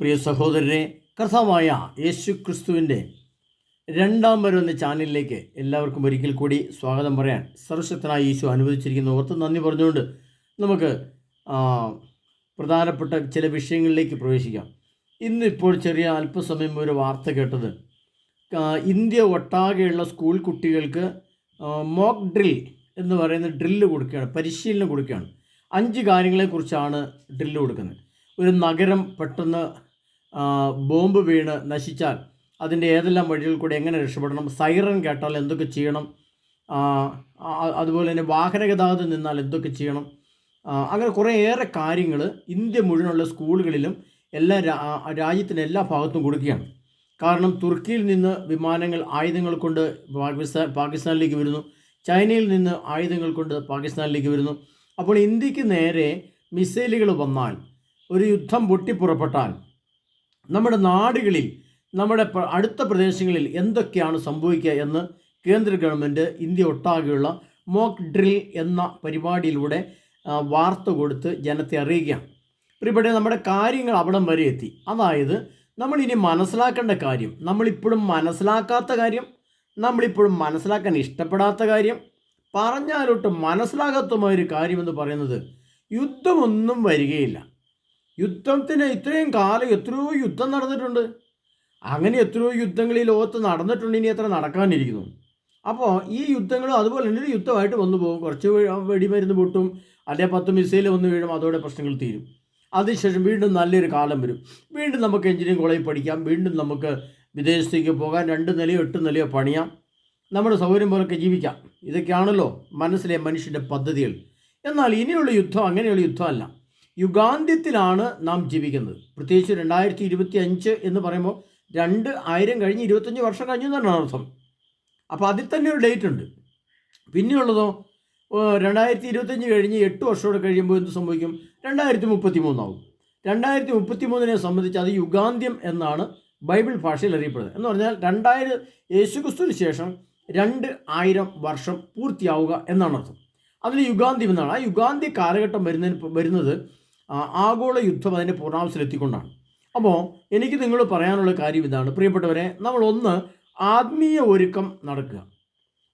പ്രിയ സഹോദരരെ കർത്താവായ യേശു ക്രിസ്തുവിന്റെ രണ്ടാം വരുന്ന ചാനലിലേക്ക് എല്ലാവർക്കും ഒരിക്കൽ കൂടി സ്വാഗതം പറയാൻ സർവശക്തനായ യേശു അനുവദിച്ചിരിക്കുന്ന. ഓർത്ത് നന്ദി പറഞ്ഞുകൊണ്ട് നമുക്ക് പ്രധാനപ്പെട്ട ചില വിഷയങ്ങളിലേക്ക് പ്രവേശിക്കാം. ഇന്നിപ്പോൾ ചെറിയ അല്പസമയം ഒരു വാർത്ത കേട്ടത് ഇന്ത്യ ഒട്ടാകെയുള്ള സ്കൂൾ കുട്ടികൾക്ക് മോക്ക് ഡ്രിൽ എന്ന് പറയുന്ന ഡ്രില്ല് കൊടുക്കുകയാണ് പരിശീലനം കൊടുക്കുകയാണ്. അഞ്ച് കാര്യങ്ങളെക്കുറിച്ചാണ് ഡ്രില്ല് കൊടുക്കുന്നത്. ഒരു നഗരം പെട്ടെന്ന് ബോംബ് വീണ് നശിച്ചാൽ അതിന്റെ ഏതെല്ലാം വഴികൾ കൂടെ എങ്ങനെ രക്ഷപ്പെടണം? സൈറൻ കേട്ടാൽ എന്തൊക്കെ ചെയ്യണം? അതുപോലെ തന്നെ വാഹന ഗതാഗതം നിന്നാൽ എന്തൊക്കെ ചെയ്യണം? അങ്ങനെ കുറേയേറെ കാര്യങ്ങൾ ഇന്ത്യ മുഴുവനുള്ള സ്കൂളുകളിലും എല്ലാ രാജ്യത്തിന്റെ എല്ലാ ഭാഗത്തും കൊടുക്കുകയാണ്. കാരണം തുർക്കിയിൽ നിന്ന് വിമാനങ്ങൾ ആയുധങ്ങൾ കൊണ്ട് പാകിസ്ഥാൻ പാകിസ്ഥാനിലേക്ക് വരുന്നു. ചൈനയിൽ നിന്ന് ആയുധങ്ങൾ കൊണ്ട് പാകിസ്ഥാനിലേക്ക് വരുന്നു. അപ്പോൾ ഇന്ത്യയ്ക്ക് നേരെ മിസൈലുകൾ വന്നാൽ ഒരു യുദ്ധം പൊട്ടിപ്പുറപ്പെട്ടാൽ നമ്മുടെ നാടുകളിൽ നമ്മുടെ അടുത്ത പ്രദേശങ്ങളിൽ എന്തൊക്കെയാണ് സംഭവിക്കുക എന്ന് കേന്ദ്ര ഗവൺമെന്റ് ഇന്ത്യ ഒട്ടാകെയുള്ള മോക്ക് ഡ്രിൽ എന്ന പരിപാടിയിലൂടെ വാർത്ത കൊടുത്ത് ജനത്തെ അറിയിക്കുകയാണ്. പ്രിയപ്പെട്ട നമ്മുടെ കാര്യങ്ങൾ അവിടം വരെ എത്തി. അതായത് നമ്മൾ ഇനി മനസ്സിലാക്കേണ്ട കാര്യം നമ്മളിപ്പോഴും മനസ്സിലാക്കാത്ത കാര്യം നമ്മളിപ്പോഴും മനസ്സിലാക്കാൻ ഇഷ്ടപ്പെടാത്ത കാര്യം പറഞ്ഞാലൊട്ട് മനസ്സിലാകാത്തമായ ഒരു കാര്യമെന്ന് പറയുന്നത് യുദ്ധമൊന്നും വരികയില്ല. യുദ്ധത്തിന് ഇത്രയും കാലം എത്രയോ യുദ്ധം നടന്നിട്ടുണ്ട്. അങ്ങനെ എത്രയോ യുദ്ധങ്ങൾ ഈ ലോകത്ത് നടന്നിട്ടുണ്ട് ഇനി എത്ര നടക്കാനിരിക്കുന്നു. അപ്പോൾ ഈ യുദ്ധങ്ങൾ അതുപോലെ തന്നെ ഒരു യുദ്ധമായിട്ട് വന്നു പോകും. കുറച്ച് വെടിമരുന്ന് പൊട്ടും അല്ലെങ്കിൽ പത്ത് മിസൈൽ വന്ന് വീഴും അതോടെ പ്രശ്നങ്ങൾ തീരും. അതിനുശേഷം വീണ്ടും നല്ലൊരു കാലം വരും. വീണ്ടും നമുക്ക് എഞ്ചിനീയറിംഗ് കോളേജിൽ പഠിക്കാം. വീണ്ടും നമുക്ക് വിദേശത്തേക്ക് പോകാം. രണ്ട് നിലയോ എട്ട് നിലയോ പണിയാം. നമ്മുടെ സൗകര്യം പോലൊക്കെ ജീവിക്കാം. ഇതൊക്കെയാണല്ലോ മനസ്സിലെ മനുഷ്യന്റെ പദ്ധതികൾ. എന്നാൽ ഇനിയുള്ള യുദ്ധം അങ്ങനെയുള്ള യുദ്ധമല്ല. യുഗാന്ത്യത്തിലാണ് നാം ജീവിക്കുന്നത്. പ്രത്യേകിച്ച് രണ്ടായിരത്തി ഇരുപത്തി അഞ്ച് എന്ന് പറയുമ്പോൾ രണ്ട് ആയിരം കഴിഞ്ഞ് ഇരുപത്തഞ്ച് വർഷം കഴിഞ്ഞു എന്നാണ് അർത്ഥം. അപ്പോൾ അതിൽ തന്നെ ഒരു ഡേറ്റ് ഉണ്ട്. പിന്നെയുള്ളതോ രണ്ടായിരത്തി ഇരുപത്തഞ്ച് കഴിഞ്ഞ് എട്ട് വർഷമോടെ കഴിയുമ്പോൾ എന്ത് സംഭവിക്കും? രണ്ടായിരത്തി മുപ്പത്തി മൂന്നാവും രണ്ടായിരത്തി മുപ്പത്തി മൂന്നിനെ സംബന്ധിച്ച് അത് യുഗാന്ത്യം എന്നാണ് ബൈബിൾ ഭാഷയിൽ അറിയപ്പെടുന്നത്. എന്ന് പറഞ്ഞാൽ രണ്ടായിരം യേശുക്രിസ്തുവിന് ശേഷം രണ്ട് ആയിരം വർഷം പൂർത്തിയാവുക എന്നാണ് അർത്ഥം. അതിൽ യുഗാന്ത്യം എന്നാണ്. ആ യുഗാന്ത്യ കാലഘട്ടം വരുന്നതിന് വരുന്നത് ആഗോള യുദ്ധം അതിന്റെ പൂർണാവസ്ഥയിലെത്തിക്കൊണ്ടാണ് അപ്പോൾ എനിക്ക് നിങ്ങൾ പറയാനുള്ള കാര്യം ഇതാണ്. പ്രിയപ്പെട്ടവരെ നമ്മൾ ഒന്ന് ആത്മീയ ഒരുക്കം നടക്കുക.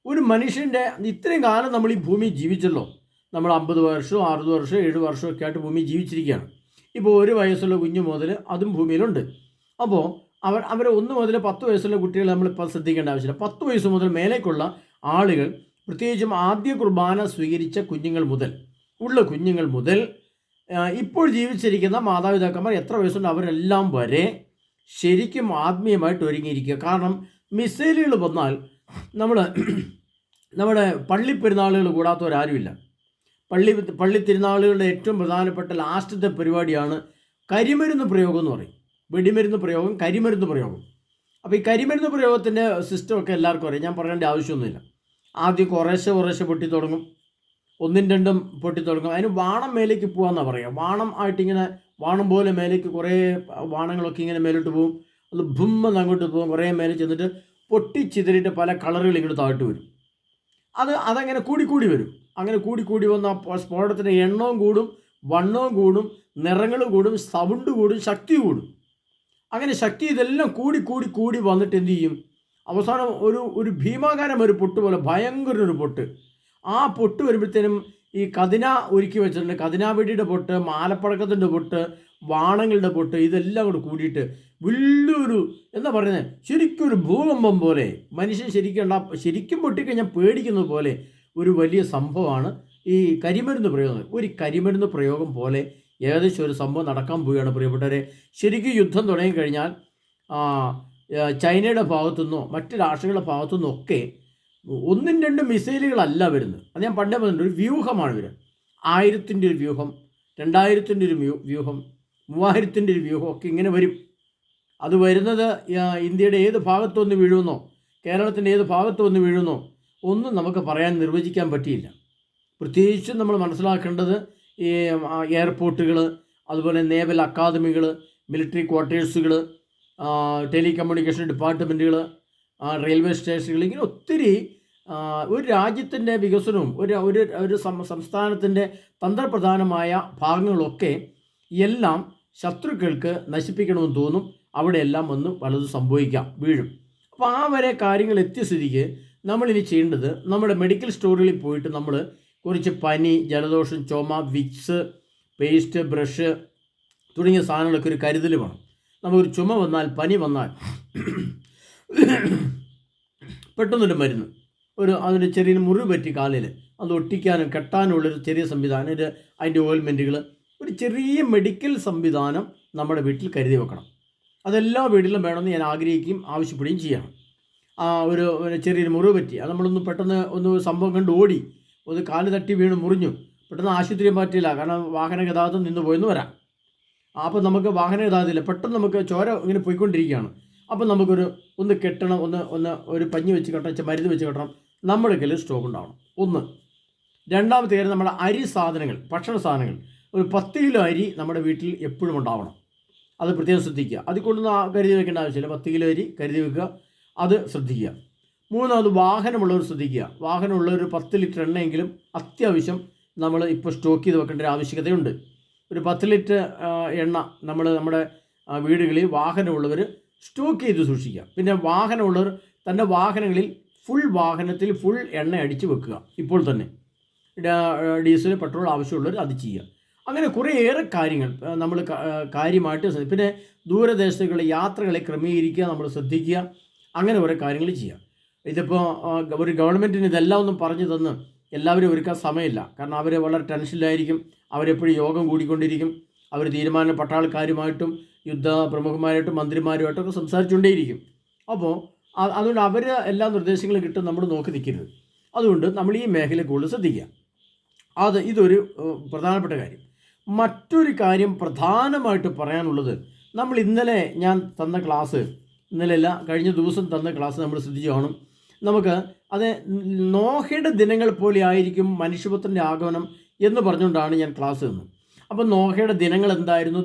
ഒരു മനുഷ്യന്റെ ഇത്രയും കാലം നമ്മൾ ഈ ഭൂമി ജീവിച്ചല്ലോ. നമ്മൾ അമ്പത് വർഷം അറുപത് വർഷം ഏഴ് വർഷം ഒക്കെ ആയിട്ട് ഭൂമി ജീവിച്ചിരിക്കുകയാണ്. ഇപ്പോൾ ഒരു വയസ്സുള്ള കുഞ്ഞു മുതൽ അതും ഭൂമിയിലുണ്ട്. അപ്പോൾ അവർ അവരെ ഒന്ന് മുതൽ പത്ത് വയസ്സുള്ള കുട്ടികളെ നമ്മളിപ്പോൾ ശ്രദ്ധിക്കേണ്ട ആവശ്യമില്ല. പത്ത് വയസ്സ് മുതൽ മേലേക്കുള്ള ആളുകൾ പ്രത്യേകിച്ചും ആദ്യ കുർബാന സ്വീകരിച്ച കുഞ്ഞുങ്ങൾ മുതൽ ഉള്ള കുഞ്ഞുങ്ങൾ മുതൽ ഇപ്പോൾ ജീവിച്ചിരിക്കുന്ന മാതാപിതാക്കന്മാർ എത്ര വയസ്സുണ്ട്? അവരെല്ലാം വരെ ശരിക്കും ആത്മീയമായിട്ട് ഒരുങ്ങിയിരിക്കുക. കാരണം മിസൈലുകൾ വന്നാൽ നമ്മൾ നമ്മുടെ പള്ളി പെരുന്നാളുകൾ കൂടാത്തവരാരുമില്ല. പള്ളി പള്ളി തിരുനാളുകളുടെ ഏറ്റവും പ്രധാനപ്പെട്ട ലാസ്റ്റത്തെ പരിപാടിയാണ് കരിമരുന്ന് പ്രയോഗം എന്ന് പറയും. വെടിമരുന്ന് പ്രയോഗം കരിമരുന്ന് പ്രയോഗം. അപ്പോൾ ഈ കരിമരുന്ന് പ്രയോഗത്തിന്റെ സിസ്റ്റമൊക്കെ എല്ലാവർക്കും അറിയാം. ഞാൻ പറയേണ്ട ആവശ്യമൊന്നുമില്ല. ആദ്യം കുറേശ്ശെ കുറേശ്ശെ പൊട്ടി തുടങ്ങും ഒന്നും രണ്ടും പൊട്ടി തുടങ്ങും. അതിന് വാണം മേലേക്ക് പോകാമെന്നാണ് പറയുക വാണം ആയിട്ടിങ്ങനെ വാണം പോലെ മേലേക്ക് കുറേ വാണങ്ങളൊക്കെ ഇങ്ങനെ മേലോട്ട് പോകും അത് ഭുമ്മെന്ന് അങ്ങോട്ട് പോകും കുറേ മേലെ ചെന്നിട്ട് പൊട്ടിച്ചിതറിയിട്ട് പല കളറുകൾ ഇങ്ങോട്ട് താഴ്ട്ട് വരും. അത് അതങ്ങനെ കൂടിക്കൂടി കൂടി വരും. അങ്ങനെ കൂടിക്കൂടി കൂടി വന്ന ആ സ്ഫോടനത്തിന്റെ എണ്ണവും കൂടും വണ്ണവും കൂടും നിറങ്ങൾ കൂടും സൗണ്ട് കൂടും ശക്തി കൂടും. അങ്ങനെ ശക്തി ഇതെല്ലാം കൂടി കൂടി കൂടി വന്നിട്ട് എന്ത് ചെയ്യും? അവസാനം ഒരു ഒരു ഭീമാകാരം ഒരു പൊട്ട് പോലെ ഭയങ്കര ഒരു പൊട്ട്. ആ പൊട്ട് വരുമ്പോഴത്തേനും ഈ കതിന ഒരുക്കി വെച്ചിട്ടുണ്ട്. കതിനാവെടിയുടെ പൊട്ട് മാലപ്പടക്കത്തിന്റെ പൊട്ട് വാണങ്ങളുടെ പൊട്ട് ഇതെല്ലാം കൂടെ കൂടിയിട്ട് വലിയൊരു എന്താ പറയുന്നത് ശരിക്കും ഒരു ഭൂകമ്പം പോലെ മനുഷ്യൻ ശരിക്കും ശരിക്കും പൊട്ടിക്കഴിഞ്ഞാൽ പേടിക്കുന്നത് പോലെ ഒരു വലിയ സംഭവമാണ് ഈ കരിമരുന്ന് പ്രയോഗം. ഒരു കരിമരുന്ന് പ്രയോഗം പോലെ ഏകദേശം ഒരു സംഭവം നടക്കാൻ പോവുകയാണ് പ്രിയപ്പെട്ടവരെ. ശരിക്കും യുദ്ധം തുടങ്ങിക്കഴിഞ്ഞാൽ ചൈനയുടെ ഭാഗത്തു ഭാഗത്തുനിന്നോ മറ്റ് രാഷ്ട്രങ്ങളുടെ ഭാഗത്തുനിന്നോ ഒക്കെ ഒന്നും രണ്ടും മിസൈലുകളല്ല വരുന്നത്. അത് ഞാൻ പണ്ടേ പറഞ്ഞിട്ടുണ്ട് ഒരു വ്യൂഹമാണ് വരുന്നത് ആയിരത്തിന്റെ ഒരു വ്യൂഹം രണ്ടായിരത്തിന്റെ ഒരു വ്യൂഹം മൂവായിരത്തിന്റെ ഒരു വ്യൂഹം ഒക്കെ ഇങ്ങനെ വരും. അത് വരുന്നത് ഇന്ത്യയുടെ ഏത് ഭാഗത്തു വന്ന് വീഴുന്നോ കേരളത്തിന്റെ ഏത് ഭാഗത്തു വന്ന് വീഴുന്നോ ഒന്നും നമുക്ക് പറയാൻ നിർവചിക്കാൻ പറ്റിയില്ല. പ്രത്യേകിച്ചും നമ്മൾ മനസ്സിലാക്കേണ്ടത് ഈ എയർപോർട്ടുകൾ അതുപോലെ നേവൽ അക്കാദമികൾ മിലിറ്ററി ക്വാർട്ടേഴ്സുകൾ ടെലികമ്മ്യൂണിക്കേഷൻ ഡിപ്പാർട്ട്മെന്റുകൾ റെയിൽവേ സ്റ്റേഷനുകൾ ഇങ്ങനെ ഒത്തിരി ഒരു രാജ്യത്തിന്റെ വികസനവും ഒരു ഒരു ഒരു സംസ്ഥാനത്തിന്റെ തന്ത്രപ്രധാനമായ ഭാഗങ്ങളൊക്കെ എല്ലാം ശത്രുക്കൾക്ക് നശിപ്പിക്കണമെന്ന് തോന്നും. അവിടെ എല്ലാം വന്ന് പലതും സംഭവിക്കാം വീഴും. അപ്പോൾ ആ വരെ കാര്യങ്ങൾ എത്തിയ സ്ഥിതിക്ക് നമ്മളിനി ചെയ്യേണ്ടത് നമ്മുടെ മെഡിക്കൽ സ്റ്റോറുകളിൽ പോയിട്ട് നമ്മൾ കുറച്ച് പനി ജലദോഷം ചുമ വിക്സ് പേസ്റ്റ് ബ്രഷ് തുടങ്ങിയ സാധനങ്ങളൊക്കെ ഒരു കരുതൽ വേണം. നമുക്കൊരു ചുമ വന്നാൽ പനി വന്നാൽ പെട്ടെന്നൊരു മരുന്ന്. ഒരു അതിന് ചെറിയ മുറിവ് പറ്റി കാലിൽ. അത് ഒട്ടിക്കാനും കെട്ടാനും ഉള്ളൊരു ചെറിയ സംവിധാനം. ഒരു അതിന്റെ ഓയിൽമെന്റുകൾ ഒരു ചെറിയ മെഡിക്കൽ സംവിധാനം നമ്മുടെ വീട്ടിൽ കരുതി വെക്കണം. അതെല്ലാ വീട്ടിലും വേണമെന്ന് ഞാൻ ആഗ്രഹിക്കുകയും ആവശ്യപ്പെടുകയും ചെയ്യണം. ആ ഒരു ചെറിയൊരു മുറിവ് പറ്റി. അത് നമ്മളൊന്ന് പെട്ടെന്ന് ഒന്ന് സംഭവം കണ്ട് ഓടി. ഒന്ന് കാൽ തട്ടി വീണ് മുറിഞ്ഞു. പെട്ടെന്ന് ആശുപത്രിയിൽ പറ്റില്ല കാരണം വാഹന ഗതാഗതം നിന്ന് പോയെന്ന് വരാം. അപ്പോൾ നമുക്ക് വാഹന ഗതാഗതമില്ല പെട്ടെന്ന് നമുക്ക് ചോര ഇങ്ങനെ പോയിക്കൊണ്ടിരിക്കുകയാണ്. അപ്പോൾ നമുക്കൊരു ഒന്ന് കെട്ടണം ഒന്ന് ഒന്ന് ഒരു പഞ്ഞി വെച്ച് കെട്ടണം മരുന്ന് വെച്ച് കെട്ടണം. നമ്മുടെ കയ്യിൽ സ്റ്റോക്ക് ഉണ്ടാവണം. ഒന്ന് രണ്ടാമത്തെ കാര്യം നമ്മുടെ അരി സാധനങ്ങൾ ഭക്ഷണ സാധനങ്ങൾ. ഒരു പത്ത് കിലോ അരി നമ്മുടെ വീട്ടിൽ എപ്പോഴും ഉണ്ടാവണം. അത് പ്രത്യേകം ശ്രദ്ധിക്കുക. അതിൽ കൊണ്ടൊന്നും കരുതി വെക്കേണ്ട ആവശ്യമില്ല. പത്ത് കിലോ അരി കരുതി വെക്കുക. അത് ശ്രദ്ധിക്കുക. മൂന്നാമത് വാഹനമുള്ളവർ ശ്രദ്ധിക്കുക. വാഹനമുള്ളവർ പത്ത് ലിറ്റർ എണ്ണയെങ്കിലും അത്യാവശ്യം നമ്മൾ ഇപ്പോൾ സ്റ്റോക്ക് ചെയ്ത് വെക്കേണ്ട ഒരു ആവശ്യകതയുണ്ട്. ഒരു പത്ത് ലിറ്റർ എണ്ണ നമ്മൾ നമ്മുടെ വീടുകളിൽ വാഹനമുള്ളവർ സ്റ്റോക്ക് ചെയ്ത് സൂക്ഷിക്കുക. പിന്നെ വാഹനമുള്ളവർ തന്റെ വാഹനങ്ങളിൽ ഫുൾ വാഹനത്തിൽ ഫുൾ എണ്ണ അടിച്ച് വെക്കുക. ഇപ്പോൾ തന്നെ. ഡീസൽ പെട്രോൾ ആവശ്യമുള്ളവർ അത് ചെയ്യുക. അങ്ങനെ കുറേയേറെ കാര്യങ്ങൾ നമ്മൾ കാര്യമായിട്ട് പിന്നെ ദൂരദേശത്തേക്കുള്ള യാത്രകളെ ക്രമീകരിക്കുക നമ്മൾ ശ്രദ്ധിക്കുക അങ്ങനെ കുറേ കാര്യങ്ങൾ ചെയ്യുക. ഇതിപ്പോൾ ഒരു ഗവൺമെന്റിന് ഇതെല്ലാം ഒന്നും പറഞ്ഞു തന്ന് എല്ലാവരും ഒരുക്കാൻ സമയമില്ല. കാരണം അവർ വളരെ ടെൻഷനിലായിരിക്കും അവരെപ്പോഴും യോഗം കൂടിക്കൊണ്ടിരിക്കും. അവർ തീരുമാനം പട്ടാൾക്കാരുമായിട്ടും യുദ്ധ പ്രമുഖന്മാരായിട്ടും മന്ത്രിമാരുമായിട്ടൊക്കെ സംസാരിച്ചുകൊണ്ടേയിരിക്കും. അപ്പോൾ അതുകൊണ്ട് അവർ എല്ലാ നിർദ്ദേശങ്ങളും കിട്ടും നമ്മൾ നോക്കി നിൽക്കരുത്. അതുകൊണ്ട് നമ്മൾ ഈ മേഖല കൂടുതൽ ശ്രദ്ധിക്കുക. അത് ഇതൊരു പ്രധാനപ്പെട്ട കാര്യം. മറ്റൊരു കാര്യം പ്രധാനമായിട്ട് പറയാനുള്ളത് നമ്മൾ ഇന്നലെ ഞാൻ തന്ന ക്ലാസ് ഇന്നലെയല്ല കഴിഞ്ഞ ദിവസം തന്ന ക്ലാസ് നമ്മൾ ശ്രദ്ധിച്ചു കാണും. നമുക്ക് അത് നോഹയുടെ ദിനങ്ങൾ പോലെ ആയിരിക്കും മനുഷ്യപുത്രന്റെ ആഗമനം എന്ന് പറഞ്ഞുകൊണ്ടാണ് ഞാൻ ക്ലാസ് തന്നത്. അപ്പോൾ നോഹയുടെ ദിനങ്ങൾ എന്തായിരുന്നു?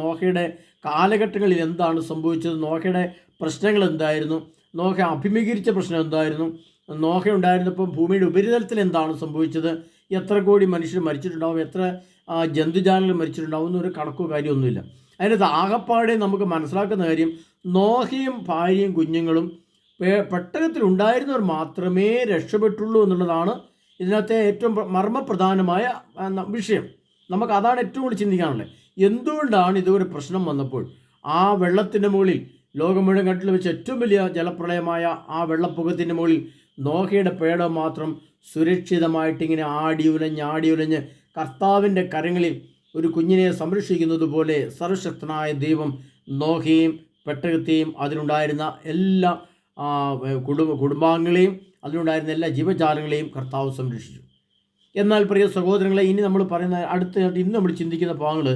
നോഹയുടെ കാലഘട്ടങ്ങളിൽ എന്താണ് സംഭവിച്ചത്? നോഹയുടെ പ്രശ്നങ്ങൾ എന്തായിരുന്നു? നോഹ അഭിമുഖീകരിച്ച പ്രശ്നം എന്തായിരുന്നു? നോഹ ഉണ്ടായിരുന്നപ്പം ഭൂമിയുടെ ഉപരിതലത്തിൽ എന്താണ് സംഭവിച്ചത്? എത്ര കോടി മനുഷ്യർ മരിച്ചിട്ടുണ്ടാവും? എത്ര ജന്തുജാലങ്ങൾ മരിച്ചിട്ടുണ്ടാവും എന്നൊരു കണക്കോ കാര്യമൊന്നുമില്ല അതിനകത്ത് ആകപ്പാടെ നമുക്ക് മനസ്സിലാക്കുന്ന കാര്യം നോഹയും ഭാര്യയും കുഞ്ഞുങ്ങളും പെട്ടകത്തിൽ ഉണ്ടായിരുന്നവർ മാത്രമേ രക്ഷപ്പെട്ടുള്ളൂ എന്നുള്ളതാണ് ഇതിനകത്തെ ഏറ്റവും പ്ര- മർമ്മപ്രധാനമായ വിഷയം. നമുക്ക് അതാണ് ഏറ്റവും കൂടുതൽ ചിന്തിക്കാനുള്ളത്. എന്തുകൊണ്ടാണ് ഇതൊരു പ്രശ്നം വന്നപ്പോൾ? ആ വെള്ളത്തിന്റെ മുകളിൽ ലോകം മുഴുവൻ കണ്ടിൽ വെച്ച് ഏറ്റവും വലിയ ജലപ്രളയമായ ആ വെള്ളപ്പൊക്കത്തിന്റെ മുകളിൽ നോഹയുടെ പേട മാത്രം സുരക്ഷിതമായിട്ട് ഇങ്ങനെ ആടി ഉലഞ്ഞ് ആടി ഉലഞ്ഞ് കർത്താവിന്റെ കരങ്ങളിൽ ഒരു കുഞ്ഞിനെ സംരക്ഷിക്കുന്നത് പോലെ സർവശക്തനായ ദൈവം നോഹയും പെട്ടകത്തെയും അതിനുണ്ടായിരുന്ന എല്ലാ കുടുംബ കുടുംബാംഗങ്ങളെയും അതിനുണ്ടായിരുന്ന എല്ലാ ജീവജാലങ്ങളെയും കർത്താവ് സംരക്ഷിച്ചു. എന്നാൽ പ്രിയ സഹോദരങ്ങളെ ഇനി നമ്മൾ പറയുന്ന അടുത്ത ഇന്ന് നമ്മൾ ചിന്തിക്കുന്ന ഭാഗങ്ങൾ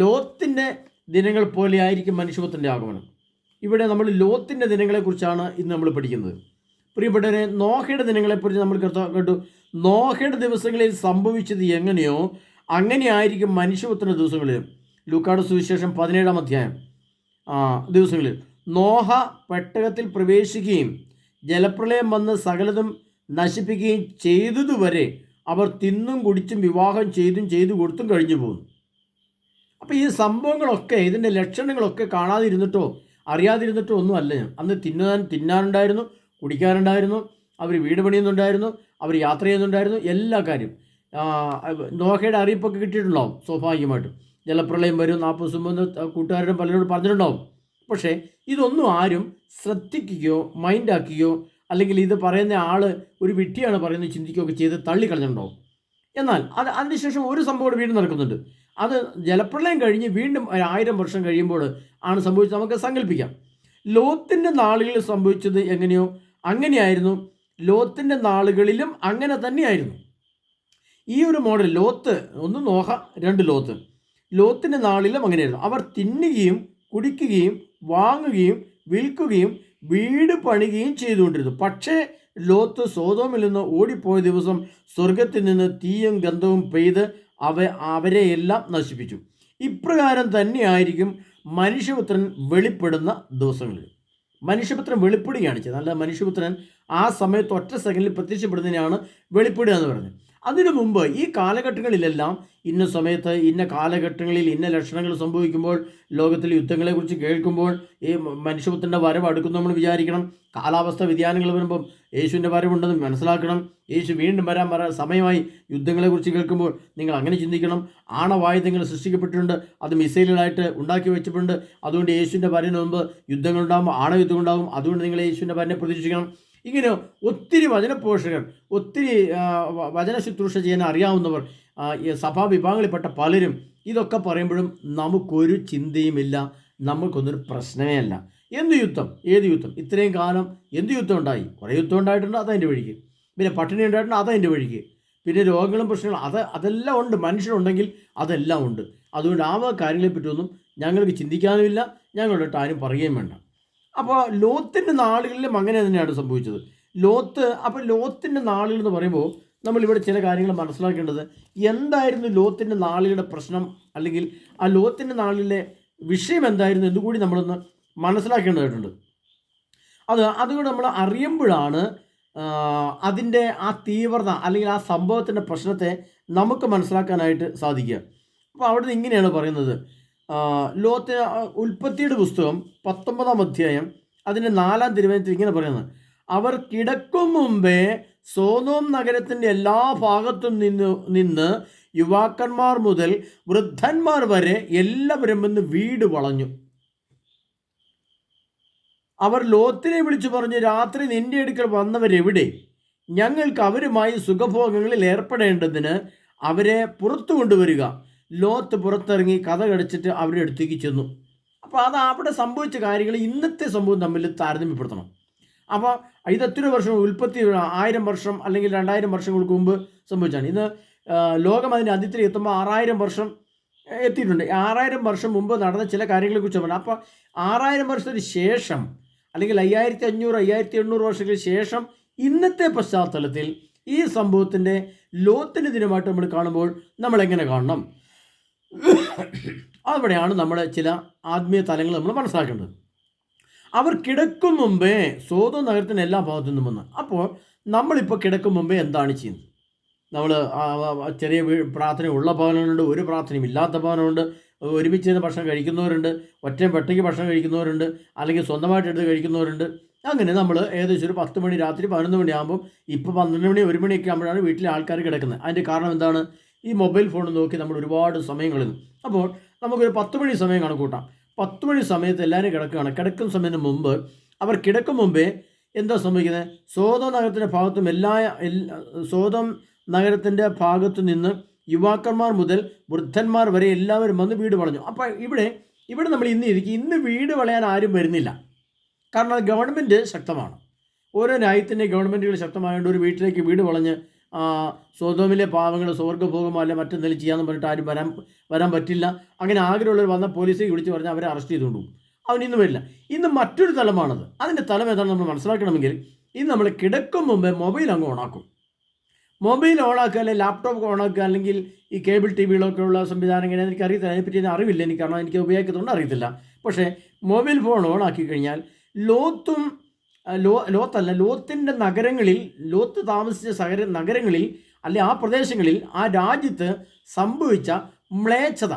ലോത്തിന്റെ ദിനങ്ങൾ പോലെ ആയിരിക്കും മനുഷ്യത്വത്തിന്റെ ആഗമനം. ഇവിടെ നമ്മൾ ലോത്തിന്റെ ദിനങ്ങളെക്കുറിച്ചാണ് ഇന്ന് നമ്മൾ പഠിക്കുന്നത്. പ്രിയപ്പെട്ടവരെ നോഹയുടെ ദിനങ്ങളെക്കുറിച്ച് നമ്മൾ കേട്ടു നോഹയുടെ ദിവസങ്ങളിൽ സംഭവിച്ചത് എങ്ങനെയോ അങ്ങനെയായിരിക്കും മനുഷ്യപുത്രന്റെ ദിവസങ്ങളിൽ. ലൂക്കാട് സുവിശേഷം പതിനേഴാം അധ്യായം ദിവസങ്ങളിൽ. നോഹ പെട്ടകത്തിൽ പ്രവേശിക്കുകയും ജലപ്രളയം വന്ന് സകലതും നശിപ്പിക്കുകയും ചെയ്തതുവരെ അവർ തിന്നും കുടിച്ചും വിവാഹം ചെയ്തും ചെയ്തു കൊടുത്തും കഴിഞ്ഞു പോകുന്നു അപ്പോൾ ഈ സംഭവങ്ങളൊക്കെ ഇതിന്റെ ലക്ഷണങ്ങളൊക്കെ കാണാതിരുന്നിട്ടോ അറിയാതിരുന്നിട്ടോ ഒന്നും അല്ല ഞാൻ. അന്ന് തിന്നാൻ തിന്നാനുണ്ടായിരുന്നു കുടിക്കാനുണ്ടായിരുന്നു അവർ വീട് പണിയുന്നുണ്ടായിരുന്നു അവർ യാത്ര ചെയ്യുന്നുണ്ടായിരുന്നു എല്ലാ കാര്യം. നോഹയുടെ അറിയിപ്പൊക്കെ കിട്ടിയിട്ടുണ്ടാവും സ്വാഭാവികമായിട്ടും. ജലപ്രളയം വരും നാൽപ്പത് ദിവസം മുമ്പ് കൂട്ടുകാരുടെ പലരോട് പറഞ്ഞിട്ടുണ്ടാവും. പക്ഷേ ഇതൊന്നും ആരും ശ്രദ്ധിക്കുകയോ മൈൻഡാക്കുകയോ അല്ലെങ്കിൽ ഇത് പറയുന്ന ആൾ ഒരു വിട്ടിയാണ് പറയുന്നത് ചിന്തിക്കുകയൊക്കെ ചെയ്ത് തള്ളിക്കളഞ്ഞിട്ടുണ്ടാവും. എന്നാൽ അത് അതിനുശേഷം ഒരു സംഭവം വീണ്ടും നടക്കുന്നുണ്ട്. അത് ജലപ്രളയം കഴിഞ്ഞ് വീണ്ടും ആയിരം വർഷം കഴിയുമ്പോൾ ആണ് സംഭവിച്ചത്. നമുക്ക് സങ്കല്പിക്കാം. ലോത്തിന്റെ നാളുകളിൽ സംഭവിച്ചത് എങ്ങനെയോ? അങ്ങനെയായിരുന്നു. ലോത്തിന്റെ നാളുകളിലും അങ്ങനെ തന്നെയായിരുന്നു. ഈ ഒരു മോഡൽ ലോത്ത് ഒന്ന് നോഹ രണ്ട് ലോത്ത്. ലോത്തിന്റെ നാളിലും അങ്ങനെയായിരുന്നു. അവർ തിന്നുകയും കുടിക്കുകയും വാങ്ങുകയും വിൽക്കുകയും വീട് പണിയുകയും ചെയ്തുകൊണ്ടിരുന്നു. പക്ഷേ ലോത്ത് സോതോമിൽ നിന്ന് ഓടിപ്പോയ ദിവസം സ്വർഗത്തിൽ നിന്ന് തീയും ഗന്ധവും പെയ്ത് അവ അവരെയെല്ലാം നശിപ്പിച്ചു. ഇപ്രകാരം തന്നെയായിരിക്കും മനുഷ്യപുത്രൻ വെളിപ്പെടുന്ന ദിവസങ്ങളിൽ. മനുഷ്യപുത്രൻ വെളിപ്പെടുകയാണ് ചെയ്തത്. അല്ല മനുഷ്യപുത്രൻ ആ സമയത്ത് ഒറ്റ സെക്കൻഡിൽ പ്രത്യക്ഷപ്പെടുന്നതിനാണ് വെളിപ്പെടുക എന്ന് പറഞ്ഞത്. അതിനു മുമ്പ് ഈ കാലഘട്ടങ്ങളിലെല്ലാം ഇന്ന സമയത്ത് ഇന്ന കാലഘട്ടങ്ങളിൽ ഇന്ന ലക്ഷണങ്ങൾ സംഭവിക്കുമ്പോൾ ലോകത്തിലെ യുദ്ധങ്ങളെക്കുറിച്ച് കേൾക്കുമ്പോൾ ഈ മനുഷ്യപുത്രന്റെ വരവ് അടുക്കുന്നു നമ്മൾ വിചാരിക്കണം. കാലാവസ്ഥ വ്യതിയാനങ്ങൾ വരുമ്പം യേശുവിന്റെ വരവുണ്ടെന്ന് മനസ്സിലാക്കണം. യേശു വീണ്ടും വരാൻ വരാൻ സമയമായി യുദ്ധങ്ങളെക്കുറിച്ച് കേൾക്കുമ്പോൾ നിങ്ങൾ അങ്ങനെ ചിന്തിക്കണം. ആണവായുധങ്ങൾ സൃഷ്ടിക്കപ്പെട്ടിട്ടുണ്ട് അത് മിസൈലുകളായിട്ട് ഉണ്ടാക്കി വെച്ചിട്ടുണ്ട്. അതുകൊണ്ട് യേശുവിന്റെ വരവിന് മുമ്പ് യുദ്ധങ്ങളുണ്ടാകും ആണയുദ്ധം ഉണ്ടാകും അതുകൊണ്ട് നിങ്ങൾ യേശുവിന്റെ വരനെ പ്രതീക്ഷിക്കണം. ഇങ്ങനെ ഒത്തിരി വചനപോഷകർ ഒത്തിരി വചന ശുശ്രൂഷ ചെയ്യാൻ അറിയാവുന്നവർ സഭാ വിഭാഗങ്ങളിൽപ്പെട്ട പലരും ഇതൊക്കെ പറയുമ്പോഴും നമുക്കൊരു ചിന്തയുമില്ല നമുക്കൊന്നൊരു പ്രശ്നമേ അല്ല. എന്ത് യുദ്ധം? ഏത് യുദ്ധം? ഇത്രയും കാലം എന്ത് യുദ്ധം ഉണ്ടായി? കുറേ യുദ്ധം ഉണ്ടായിട്ടുണ്ട് അതതിന്റെ വഴിക്ക്. പിന്നെ പട്ടിണി ഉണ്ടായിട്ടുണ്ട് അതതിന്റെ വഴിക്ക്. പിന്നെ രോഗങ്ങളും പ്രശ്നങ്ങളും അത് അതെല്ലാം ഉണ്ട്. മനുഷ്യരുണ്ടെങ്കിൽ അതെല്ലാം ഉണ്ട്. അതുകൊണ്ട് ആ കാര്യങ്ങളെ കാര്യങ്ങളെപ്പറ്റിയൊന്നും ഞങ്ങൾക്ക് ചിന്തിക്കാനുമില്ല ഞങ്ങളുടെ ആരും പറയുകയും വേണ്ട. അപ്പോൾ ലോത്തിന്റെ നാളുകളിലും അങ്ങനെ തന്നെയാണ് സംഭവിച്ചത്. ലോത്ത് അപ്പോൾ ലോത്തിന്റെ നാളുകൾ എന്ന് പറയുമ്പോൾ നമ്മളിവിടെ ചില കാര്യങ്ങൾ മനസ്സിലാക്കേണ്ടത് എന്തായിരുന്നു ലോത്തിന്റെ നാളുകളുടെ പ്രശ്നം? അല്ലെങ്കിൽ ആ ലോത്തിന്റെ നാളിലെ വിഷയം എന്തായിരുന്നു എന്നുകൂടി നമ്മളൊന്ന് മനസ്സിലാക്കേണ്ടതായിട്ടുണ്ട്. അത് അതുകൊണ്ട് നമ്മൾ അറിയുമ്പോഴാണ് അതിന്റെ ആ തീവ്രത അല്ലെങ്കിൽ ആ സംഭവത്തിന്റെ പ്രശ്നത്തെ നമുക്ക് മനസ്സിലാക്കാനായിട്ട് സാധിക്കുക. അപ്പോൾ അവിടുന്ന് ഇങ്ങനെയാണ് പറയുന്നത്. ആ, ഉൽപ്പത്തിയുടെ പുസ്തകം പത്തൊമ്പതാം അധ്യായം അതിന്റെ നാലാം തിരുവനന്തപുരത്തിൽ ഇങ്ങനെ പറയുന്നത്. അവർ കിടക്കും മുമ്പേ സോനോം നഗരത്തിന്റെ എല്ലാ ഭാഗത്തും നിന്ന് നിന്ന് യുവാക്കന്മാർ മുതൽ വൃദ്ധന്മാർ വരെ എല്ലാവരും വന്ന് വീട് വളഞ്ഞു. അവർ ലോത്തിനെ വിളിച്ചു പറഞ്ഞു രാത്രി നിന്റെ അടുക്കൽ വന്നവരെവിടെ? ഞങ്ങൾക്ക് അവരുമായി സുഖഭോഗങ്ങളിൽ ഏർപ്പെടേണ്ടതിന് അവരെ പുറത്തു കൊണ്ടുവരിക. ലോത്ത് പുറത്തിറങ്ങി കഥ കടിച്ചിട്ട് അവരുടെ അടുത്തേക്ക് ചെന്നു. അപ്പോൾ അത് അവിടെ സംഭവിച്ച കാര്യങ്ങൾ ഇന്നത്തെ സംഭവം തമ്മിൽ താരതമ്യപ്പെടുത്തണം. അപ്പോൾ ഇത് എത്ര വർഷം ഉൽപ്പത്തി ആയിരം വർഷം അല്ലെങ്കിൽ രണ്ടായിരം വർഷങ്ങൾക്ക് മുമ്പ് സംഭവിച്ചാണ്. ഇന്ന് ലോകം അതിന്റെ അന്ത്യത്തിൽ എത്തുമ്പോൾ ആറായിരം വർഷം എത്തിയിട്ടുണ്ട്. ആറായിരം വർഷം മുമ്പ് നടന്ന ചില കാര്യങ്ങളെക്കുറിച്ച് പറഞ്ഞു അപ്പോൾ ആറായിരം വർഷത്തിന് ശേഷം അല്ലെങ്കിൽ അയ്യായിരത്തി അഞ്ഞൂറ് അയ്യായിരത്തി എണ്ണൂറ് വർഷങ്ങൾക്ക് ശേഷം ഇന്നത്തെ പശ്ചാത്തലത്തിൽ ഈ സംഭവത്തിന്റെ ലോത്തിന്റെ ദിനമായിട്ട് നമ്മൾ കാണുമ്പോൾ നമ്മൾ എങ്ങനെ കാണണം? അവിടെയാണ് നമ്മൾ ചില ആത്മീയ തലങ്ങൾ നമ്മൾ മനസ്സിലാക്കേണ്ടത്. അവർ കിടക്കും മുമ്പേ സ്വതോ നഗരത്തിന് എല്ലാ ഭാഗത്തു നിന്നും വന്ന്. അപ്പോൾ നമ്മളിപ്പോൾ കിടക്കും മുമ്പേ എന്താണ് ചെയ്യുന്നത്? നമ്മൾ ചെറിയ പ്രാർത്ഥന ഉള്ള ഭവനങ്ങളുണ്ട് ഒരു പ്രാർത്ഥനയും ഇല്ലാത്ത ഭവനമുണ്ട് ഒരുമിച്ച് ഇരുന്ന് ഭക്ഷണം കഴിക്കുന്നവരുണ്ട് ഒറ്റ പെട്ടയ്ക്ക് ഭക്ഷണം കഴിക്കുന്നവരുണ്ട് അല്ലെങ്കിൽ സ്വന്തമായിട്ട് എടുത്ത് കഴിക്കുന്നവരുണ്ട്. അങ്ങനെ നമ്മൾ ഏകദേശം ഒരു പത്ത് മണി രാത്രി പതിനൊന്ന് മണിയാകുമ്പോൾ ഇപ്പോൾ പന്ത്രണ്ട് മണി ഒരു മണിയൊക്കെ ആകുമ്പോഴാണ് വീട്ടിലെ ആൾക്കാർ കിടക്കുന്നത്. അതിന്റെ കാരണം എന്താണ്? ഈ മൊബൈൽ ഫോൺ നോക്കി നമ്മൾ ഒരുപാട് സമയം കളയുന്നു അപ്പോൾ നമുക്കൊരു പത്ത് മണി സമയം കണക്കൂട്ടാം പത്ത് മണി സമയത്ത് എല്ലാവരും കിടക്കുകയാണ്. കിടക്കുന്ന സമയത്തിന് മുമ്പ് അവർ കിടക്കും മുമ്പേ എന്താ സംഭവിക്കുന്നത്? സ്വതം നഗരത്തിന്റെ ഭാഗത്തും എല്ലാ എല്ലാ നഗരത്തിന്റെ ഭാഗത്തു നിന്ന് യുവാക്കന്മാർ മുതൽ വൃദ്ധന്മാർ വരെ എല്ലാവരും വന്ന് വീട് വളഞ്ഞു അപ്പോൾ ഇവിടെ ഇവിടെ നമ്മൾ ഇന്ന് ഇരിക്കും. ഇന്ന് വീട് വളയാൻ ആരും വരുന്നില്ല. കാരണം ഗവൺമെന്റ് ശക്തമാണ്. ഓരോ രാജ്യത്തിന്റെ ഗവൺമെന്റുകൾ ശക്തമായതുകൊണ്ട് ഒരു വീട്ടിലേക്ക് വീട് വളഞ്ഞ് സ്വതോമിലെ പാവങ്ങൾ സ്വർഗഭോഗമോ അല്ലെ മറ്റെന്തെങ്കിലും ചെയ്യാമെന്ന് പറഞ്ഞിട്ട് ആരും വരാൻ വരാൻ പറ്റില്ല. അങ്ങനെ ആഗ്രഹമുള്ളവർ വന്ന പോലീസിൽ വിളിച്ച് പറഞ്ഞാൽ അവരെ അറസ്റ്റ് ചെയ്തുകൊണ്ടു അവൻ ഇന്ന് വരില്ല. ഇന്ന് മറ്റൊരു തലമാണത്. അതിന്റെ തലം ഏതാണ് നമ്മൾ മനസ്സിലാക്കണമെങ്കിൽ ഇന്ന് നമ്മൾ കിടക്കും മുമ്പേ മൊബൈൽ അങ്ങ് ഓണാക്കും മൊബൈൽ ഓണാക്കുക അല്ലെങ്കിൽ ലാപ്ടോപ്പ് ഓണാക്കുക അല്ലെങ്കിൽ ഈ കേബിൾ ടി വികളൊക്കെ ഉള്ള സംവിധാനങ്ങൾ എനിക്ക് അറിയത്തില്ല. അതിനെപ്പറ്റി എനിക്ക് അറിവില്ല. എനിക്ക് കാരണം എനിക്ക് ഉപയോഗിക്കുന്നതുകൊണ്ട് അറിയത്തില്ല. പക്ഷേ മൊബൈൽ ഫോൺ ഓണാക്കി കഴിഞ്ഞാൽ ലോത്തും ലോ ലോത്തല്ല ലോത്തിന്റെ നഗരങ്ങളിൽ ലോത്ത് താമസിച്ച സകര നഗരങ്ങളിൽ അല്ലെ ആ പ്രദേശങ്ങളിൽ ആ രാജ്യത്ത് സംഭവിച്ച മ്ലേച്ഛത.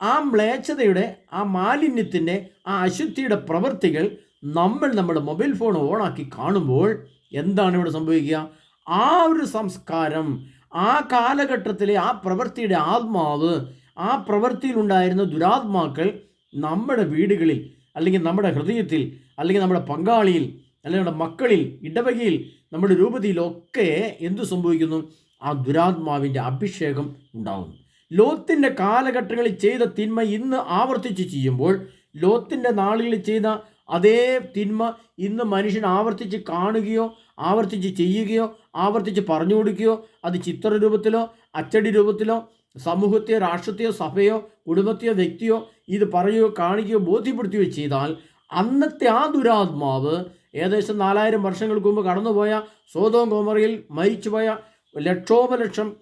ആ മ്ലേച്ഛതയുടെ ആ മാലിന്യത്തിന്റെ ആ അശുദ്ധിയുടെ പ്രവൃത്തികൾ നമ്മൾ നമ്മുടെ മൊബൈൽ ഫോൺ ഓണാക്കി കാണുമ്പോൾ എന്താണ് ഇവിടെ സംഭവിക്കുക? ആ ഒരു സംസ്കാരം ആ കാലഘട്ടത്തിലെ ആ പ്രവൃത്തിയുടെ ആത്മാവ് ആ പ്രവൃത്തിയിലുണ്ടായിരുന്ന ദുരാത്മാക്കൾ നമ്മുടെ വീടുകളിൽ അല്ലെങ്കിൽ നമ്മുടെ ഹൃദയത്തിൽ അല്ലെങ്കിൽ നമ്മുടെ പങ്കാളിയിൽ അല്ലെങ്കിൽ നമ്മുടെ മക്കളിൽ ഇടവകയിൽ നമ്മുടെ രൂപതയിലൊക്കെ എന്തു സംഭവിക്കുന്നു? ആ ദുരാത്മാവിന്റെ അഭിഷേകം ഉണ്ടാകുന്നു. ലോത്തിന്റെ കാലഘട്ടങ്ങളിൽ ചെയ്ത തിന്മ ഇന്ന് ആവർത്തിച്ച് ചെയ്യുമ്പോൾ ലോത്തിന്റെ നാളുകളിൽ ചെയ്ത അതേ തിന്മ ഇന്ന് മനുഷ്യൻ ആവർത്തിച്ച് കാണുകയോ ആവർത്തിച്ച് ചെയ്യുകയോ ആവർത്തിച്ച് പറഞ്ഞു കൊടുക്കുകയോ അത് ചിത്രരൂപത്തിലോ അച്ചടി രൂപത്തിലോ സമൂഹത്തെയോ രാഷ്ട്രത്തെയോ സഭയോ കുടുംബത്തെയോ വ്യക്തിയോ ഇത് പറയുകയോ കാണിക്കുകയോ ബോധ്യപ്പെടുത്തുകയോ ചെയ്താൽ അന്നത്തെ ആ ദുരാത്മാവ് ഏകദേശം നാലായിരം വർഷങ്ങൾക്ക് മുമ്പ് കടന്നുപോയ സോതോം കോമറയിൽ മരിച്ചുപോയ ലക്ഷോപലക്ഷം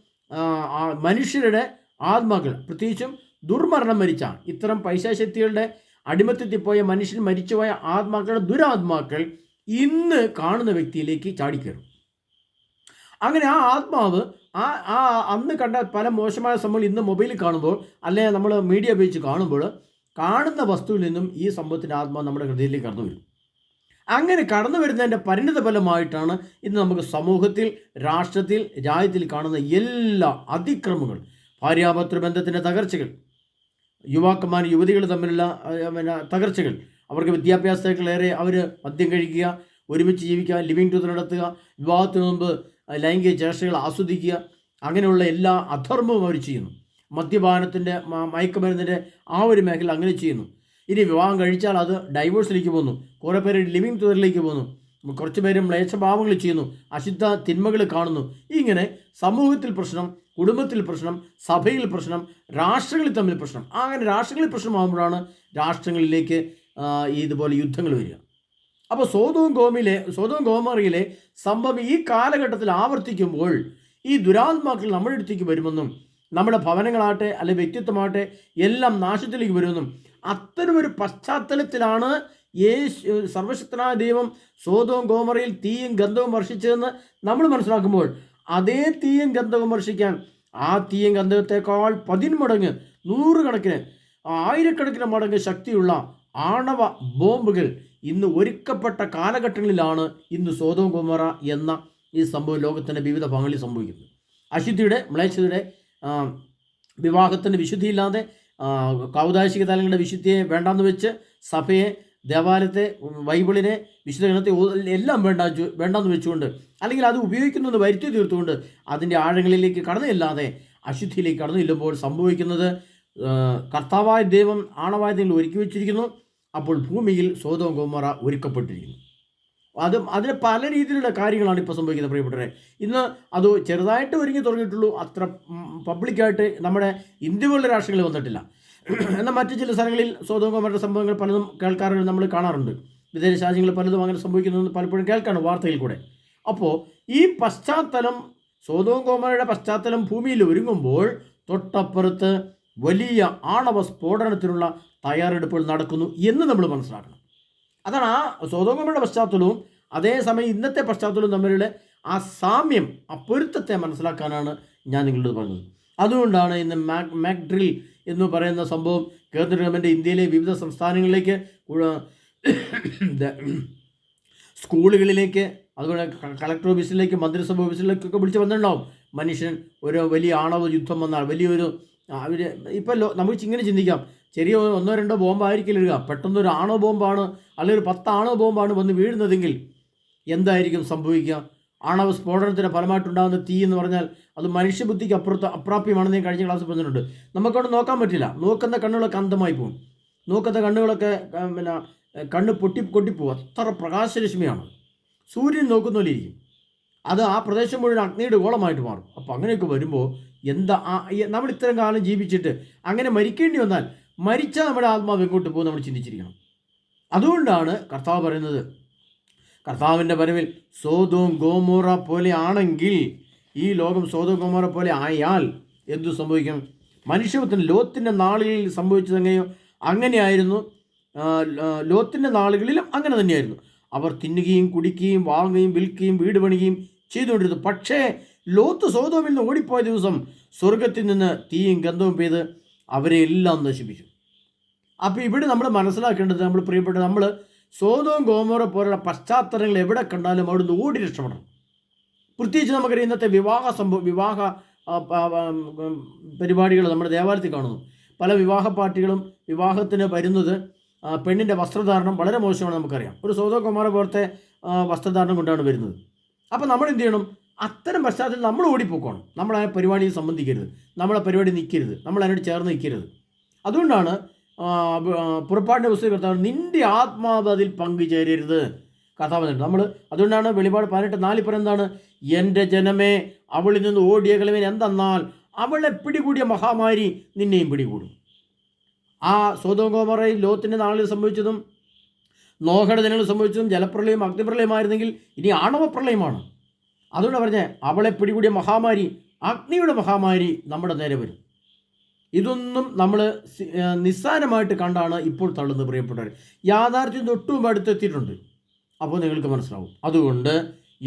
മനുഷ്യരുടെ ആത്മാക്കൾ. പ്രത്യേകിച്ചും ദുർമരണം മരിച്ചാണ്. ഇത്തരം പൈശാശക്തികളുടെ അടിമത്തത്തിൽ പോയ മനുഷ്യൻ മരിച്ചുപോയ ആത്മാക്കളുടെ ദുരാത്മാക്കൾ ഇന്ന് കാണുന്ന വ്യക്തിയിലേക്ക് ചാടിക്കയറും അങ്ങനെ ആ ആത്മാവ് ആ ആ അന്ന് കണ്ട പല മോശമായ സംഭവങ്ങൾ ഇന്ന് മൊബൈലിൽ കാണുമ്പോൾ അല്ലെങ്കിൽ നമ്മൾ മീഡിയ ഉപയോഗിച്ച് കാണുമ്പോൾ കാണുന്ന വസ്തുവിൽ നിന്നും ഈ സംഭവത്തിന്റെ ആത്മാവ് നമ്മുടെ ഹൃദയത്തിലേക്ക് കടന്നു വരും. അങ്ങനെ കടന്നു വരുന്നതിന്റെ പരിണിത ഫലമായിട്ടാണ് ഇന്ന് നമുക്ക് സമൂഹത്തിൽ രാഷ്ട്രത്തിൽ രാജ്യത്തിൽ കാണുന്ന എല്ലാ അതിക്രമങ്ങൾ ഭാര്യാപത്ര ബന്ധത്തിന്റെ തകർച്ചകൾ യുവാക്കന്മാർ യുവതികൾ തമ്മിലുള്ള പിന്നെ തകർച്ചകൾ അവർക്ക് വിദ്യാഭ്യാസത്തേക്കളേറെ അവർ മദ്യം കഴിക്കുക ഒരുമിച്ച് ജീവിക്കുക ലിവിങ് ടു നടത്തുക വിവാഹത്തിന് മുമ്പ് ലൈംഗിക ചേഷ്ടകൾ ആസ്വദിക്കുക അങ്ങനെയുള്ള എല്ലാ അധർമ്മവും അവർ ചെയ്യുന്നു. മദ്യപാനത്തിന്റെ മയക്കുമരുന്നിന്റെ ആ ഒരു മേഖല അങ്ങനെ ചെയ്യുന്നു. ഇനി വിവാഹം കഴിച്ചാൽ അത് ഡൈവോഴ്സിലേക്ക് പോകുന്നു. കുറേ പേര് ലിവിങ് തുതറിലേക്ക് പോകുന്നു. കുറച്ച് പേര് മ്ലേച്ഛഭാവങ്ങൾ ചെയ്യുന്നു. അശുദ്ധ തിന്മകൾ കാണുന്നു. ഇങ്ങനെ സമൂഹത്തിൽ പ്രശ്നം കുടുംബത്തിൽ പ്രശ്നം സഭയിൽ പ്രശ്നം രാഷ്ട്രങ്ങളിൽ തമ്മിൽ പ്രശ്നം. അങ്ങനെ രാഷ്ട്രങ്ങളിൽ പ്രശ്നമാകുമ്പോഴാണ് രാഷ്ട്രങ്ങളിലേക്ക് ഇതുപോലെ യുദ്ധങ്ങൾ വരിക. അപ്പോൾ സോതവും ഗോമിലെ സോതവും ഗോമറിയിലെ സംഭവം ഈ കാലഘട്ടത്തിൽ ആവർത്തിക്കുമ്പോൾ ഈ ദുരാത്മാക്കൾ നമ്മുടെ അടുത്തേക്ക് വരുമെന്നും നമ്മുടെ ഭവനങ്ങളാകട്ടെ അല്ലെ വ്യക്തിത്വമാകട്ടെ എല്ലാം നാശത്തിലേക്ക് വരുമെന്നും അത്തരമൊരു പശ്ചാത്തലത്തിലാണ് യേശു സർവശക്തനായ ദൈവം സോതവും ഗോമറയിൽ തീയും ഗന്ധവും വർഷിച്ചതെന്ന് നമ്മൾ മനസ്സിലാക്കുമ്പോൾ അതേ തീയും ഗന്ധവും വർഷിക്കാൻ ആ തീയും ഗന്ധവത്തെക്കാൾ പതിന്മടങ്ങ് നൂറുകണക്കിന് ആയിരക്കണക്കിന് മടങ്ങ് ശക്തിയുള്ള ആണവ ബോംബുകൾ ഇന്ന് ഒരുക്കപ്പെട്ട കാലഘട്ടങ്ങളിലാണ് ഇന്ന് സോതവും ഗോമറ എന്ന ഈ സംഭവം ലോകത്തിന്റെ വിവിധ ഭാഗങ്ങളിൽ സംഭവിക്കുന്നത്. അശുദ്ധിയുടെ മ്ലേച്ഛതയുടെ വിവാഹത്തിന്റെ വിശുദ്ധിയില്ലാതെ കൗതാശിക തലങ്ങളുടെ വിശുദ്ധിയെ വേണ്ടാന്ന് വെച്ച് സഭയെ ദേവാലയത്തെ ബൈബിളിനെ വിശുദ്ധ ഗ്രഹത്തെ എല്ലാം വേണ്ട വേണ്ടാന്ന് വെച്ചുകൊണ്ട് അല്ലെങ്കിൽ അത് ഉപയോഗിക്കുന്നത് വരുത്തി തീർത്തുകൊണ്ട് അതിന്റെ ആഴങ്ങളിലേക്ക് കടന്നില്ലാതെ അശുദ്ധിയിലേക്ക് കടന്നു ചെല്ലുമ്പോൾ സംഭവിക്കുന്നത് കർത്താവായ ദൈവം ആണവായുധങ്ങൾ ഒരുക്കി വെച്ചിരിക്കുന്നു. അപ്പോൾ ഭൂമിയിൽ സ്വതവും ഗോമറ ഒരുക്കപ്പെട്ടിരിക്കുന്നു. അത് അതിന് പല രീതിയിലുള്ള കാര്യങ്ങളാണ് ഇപ്പോൾ സംഭവിക്കുന്നത് പ്രിയപ്പെട്ടവരെ. ഇന്ന് അത് ചെറുതായിട്ട് ഒരുങ്ങി തുടങ്ങിയിട്ടുള്ളൂ. അത്ര പബ്ലിക്കായിട്ട് നമ്മുടെ ഇന്ത്യ പോലുള്ള രാഷ്ട്രങ്ങളിൽ വന്നിട്ടില്ല. എന്നാൽ മറ്റു ചില സ്ഥലങ്ങളിൽ സ്വതന്ത്രമാരുടെ സംഭവങ്ങൾ പലതും കേൾക്കാറുണ്ട് നമ്മൾ കാണാറുണ്ട്. വിദേശ രാജ്യങ്ങളിൽ പലതും അങ്ങനെ സംഭവിക്കുന്നത് പലപ്പോഴും കേൾക്കാണ് വാർത്തയിൽ കൂടെ. അപ്പോൾ ഈ പശ്ചാത്തലം സ്വതവും കോമരയുടെ പശ്ചാത്തലം ഭൂമിയിൽ ഒരുങ്ങുമ്പോൾ തൊട്ടപ്പുറത്ത് വലിയ ആണവ സ്ഫോടനത്തിനുള്ള തയ്യാറെടുപ്പുകൾ നടക്കുന്നു എന്ന് നമ്മൾ മനസ്സിലാക്കണം. അതാണ് ആ സ്വതവും സ്വതോഗമയുടെ പശ്ചാത്തലവും അതേസമയം ഇന്നത്തെ പശ്ചാത്തലവും തമ്മിലുള്ള ആ സാമ്യം ആ പൊരുത്തത്തെ മനസ്സിലാക്കാനാണ് ഞാൻ നിങ്ങളോട് പറഞ്ഞത്. അതുകൊണ്ടാണ് ഇന്ന് മാക് മാക്ഡ്രിൽ എന്ന് പറയുന്ന സംഭവം കേന്ദ്ര ഗവൺമെന്റ് ഇന്ത്യയിലെ വിവിധ സംസ്ഥാനങ്ങളിലേക്ക് സ്കൂളുകളിലേക്ക് അതുപോലെ കളക്ടർ ഓഫീസിലേക്ക് മന്ത്രിസഭ ഓഫീസിലേക്കൊക്കെ വിളിച്ച് വന്നിട്ടുണ്ടാവും. മനുഷ്യൻ ഒരു വലിയ ആണവ യുദ്ധം വന്നാൽ വലിയൊരു അവർ ഇപ്പം ലോ നമുക്ക് ഇങ്ങനെ ചിന്തിക്കാം. ചെറിയ ഒന്നോ രണ്ടോ ബോംബായിരിക്കില്ല പെട്ടെന്നൊരു ആണോ ബോംബാണ് അല്ലെങ്കിൽ ഒരു പത്ത് ആണവ ബോംബാണ് വന്ന് വീഴുന്നതെങ്കിൽ എന്തായിരിക്കും സംഭവിക്കുക? ആണവ സ്ഫോടനത്തിന് ഫലമായിട്ടുണ്ടാകുന്ന തീ എന്ന് പറഞ്ഞാൽ അത് മനുഷ്യബുദ്ധിക്ക് അപ്പുറത്ത് അപ്രാപ്യമാണെന്ന് ഞാൻ കഴിഞ്ഞ ക്ലാസ്സിൽ പറഞ്ഞിട്ടുണ്ട്. നമുക്കവിടെ നോക്കാൻ പറ്റില്ല. നോക്കുന്ന കണ്ണുകളൊക്കെ അന്ധമായി പോകും നോക്കുന്ന കണ്ണുകളൊക്കെ പിന്നെ കണ്ണ് പൊട്ടി കൊട്ടിപ്പോകും അത്ര പ്രകാശരശ്മിയാണ്. സൂര്യൻ നോക്കുന്ന പോലെ ഇരിക്കും. അത് ആ പ്രദേശം മുഴുവൻ അഗ്നിയുടെ ഗോളമായിട്ട് മാറും. അപ്പോൾ അങ്ങനെയൊക്കെ വരുമ്പോൾ എന്താ നമ്മൾ ഇത്രയും കാലം ജീവിച്ചിട്ട് അങ്ങനെ മരിക്കേണ്ടി വന്നാൽ മരിച്ചാൽ നമ്മുടെ ആത്മാവ് എങ്ങോട്ട് പോകും നമ്മൾ ചിന്തിച്ചിരിക്കണം. അതുകൊണ്ടാണ് കർത്താവ് പറയുന്നത് കർത്താവിന്റെ വരവിൽ സോതോം ഗോമോറ പോലെ ആണെങ്കിൽ ഈ ലോകം സോതോം ഗോമോറ പോലെ ആയാൽ എന്തു സംഭവിക്കും? മനുഷ്യപുത്രൻ ലോത്തിന്റെ നാളുകളിൽ സംഭവിച്ചതെങ്ങനെയോ അങ്ങനെയായിരുന്നു. ലോത്തിന്റെ നാളുകളിലും അങ്ങനെ തന്നെയായിരുന്നു. അവർ തിന്നുകയും കുടിക്കുകയും വാങ്ങുകയും വിൽക്കുകയും വീട് പണിയുകയും ചെയ്തുകൊണ്ടിരുന്നു. പക്ഷേ ലോത്ത് സോതോമിൽ നിന്ന് ഓടിപ്പോയ ദിവസം സ്വർഗത്തിൽ നിന്ന് തീയും ഗന്ധവും പെയ്ത് അവരെ എല്ലാം നശിപ്പിച്ചു. അപ്പോൾ ഇവിടെ നമ്മൾ മനസ്സിലാക്കേണ്ടത് നമ്മൾ പ്രിയപ്പെട്ട നമ്മൾ സോതവും ഗോമോറ പോലുള്ള പശ്ചാത്തലങ്ങൾ എവിടെ കണ്ടാലും അവിടുന്ന് ഓടി രക്ഷപ്പെടണം. പ്രത്യേകിച്ച് നമുക്കറിയാം ഇന്നത്തെ വിവാഹ സംഭവ വിവാഹ പരിപാടികൾ നമ്മുടെ ദേവാലയത്തിൽ കാണുന്നു. പല വിവാഹ പാർട്ടികളും വിവാഹത്തിന് വരുന്നത് പെണ്ണിന്റെ വസ്ത്രധാരണം വളരെ മോശമാണ് നമുക്കറിയാം. ഒരു സോതോ കുമാര പോലത്തെ വസ്ത്രധാരണം കൊണ്ടാണ് വരുന്നത്. അപ്പോൾ നമ്മൾ എന്ത് ചെയ്യണം? അത്തരം പശ്ചാത്തലത്തിൽ നമ്മൾ ഓടിപ്പോക്കണം നമ്മളെ പരിപാടിയിൽ സംബന്ധിക്കരുത്. നമ്മളെ പരിപാടി നിൽക്കരുത്. നമ്മൾ അതിനോട് ചേർന്ന് നിൽക്കരുത്. അതുകൊണ്ടാണ് പുറപ്പാടിന്റെ പുസ്തകം കർത്താവ് നിന്റെ ആത്മാവ് അതിൽ പങ്കുചേരരുത്. കഥാപാത്രം നമ്മൾ അതുകൊണ്ടാണ് വെളിപാട് പതിനെട്ട് നാലിൽ പറയുന്നതാണ് എന്റെ ജനമേ അവളിൽ നിന്ന് ഓടിയ എന്തെന്നാൽ അവളെ പിടികൂടിയ മഹാമാരി നിന്നെയും പിടികൂടും. ആ സ്വതോഗോമറയിൽ ലോത്തിന്റെ നാളിൽ സംഭവിച്ചതും നോഹയുടെ ദിനങ്ങൾ സംഭവിച്ചതും ജലപ്രളയം അഗ്നിപ്രളയമായിരുന്നെങ്കിൽ ഇനി ആണവ പ്രളയമാണ്. അതുകൊണ്ട് പറഞ്ഞേ അവളെ പിടികൂടിയ മഹാമാരി അഗ്നിയുടെ മഹാമാരി നമ്മുടെ നേരെ വരും. ഇതൊന്നും നമ്മൾ നിസ്സാരമായിട്ട് കണ്ടാണ് ഇപ്പോൾ തള്ളുന്നത് പ്രിയപ്പെട്ടവർ യാഥാർത്ഥ്യം തൊട്ടും അടുത്തെത്തിയിട്ടുണ്ട്. അപ്പോൾ നിങ്ങൾക്ക് മനസ്സിലാവും. അതുകൊണ്ട്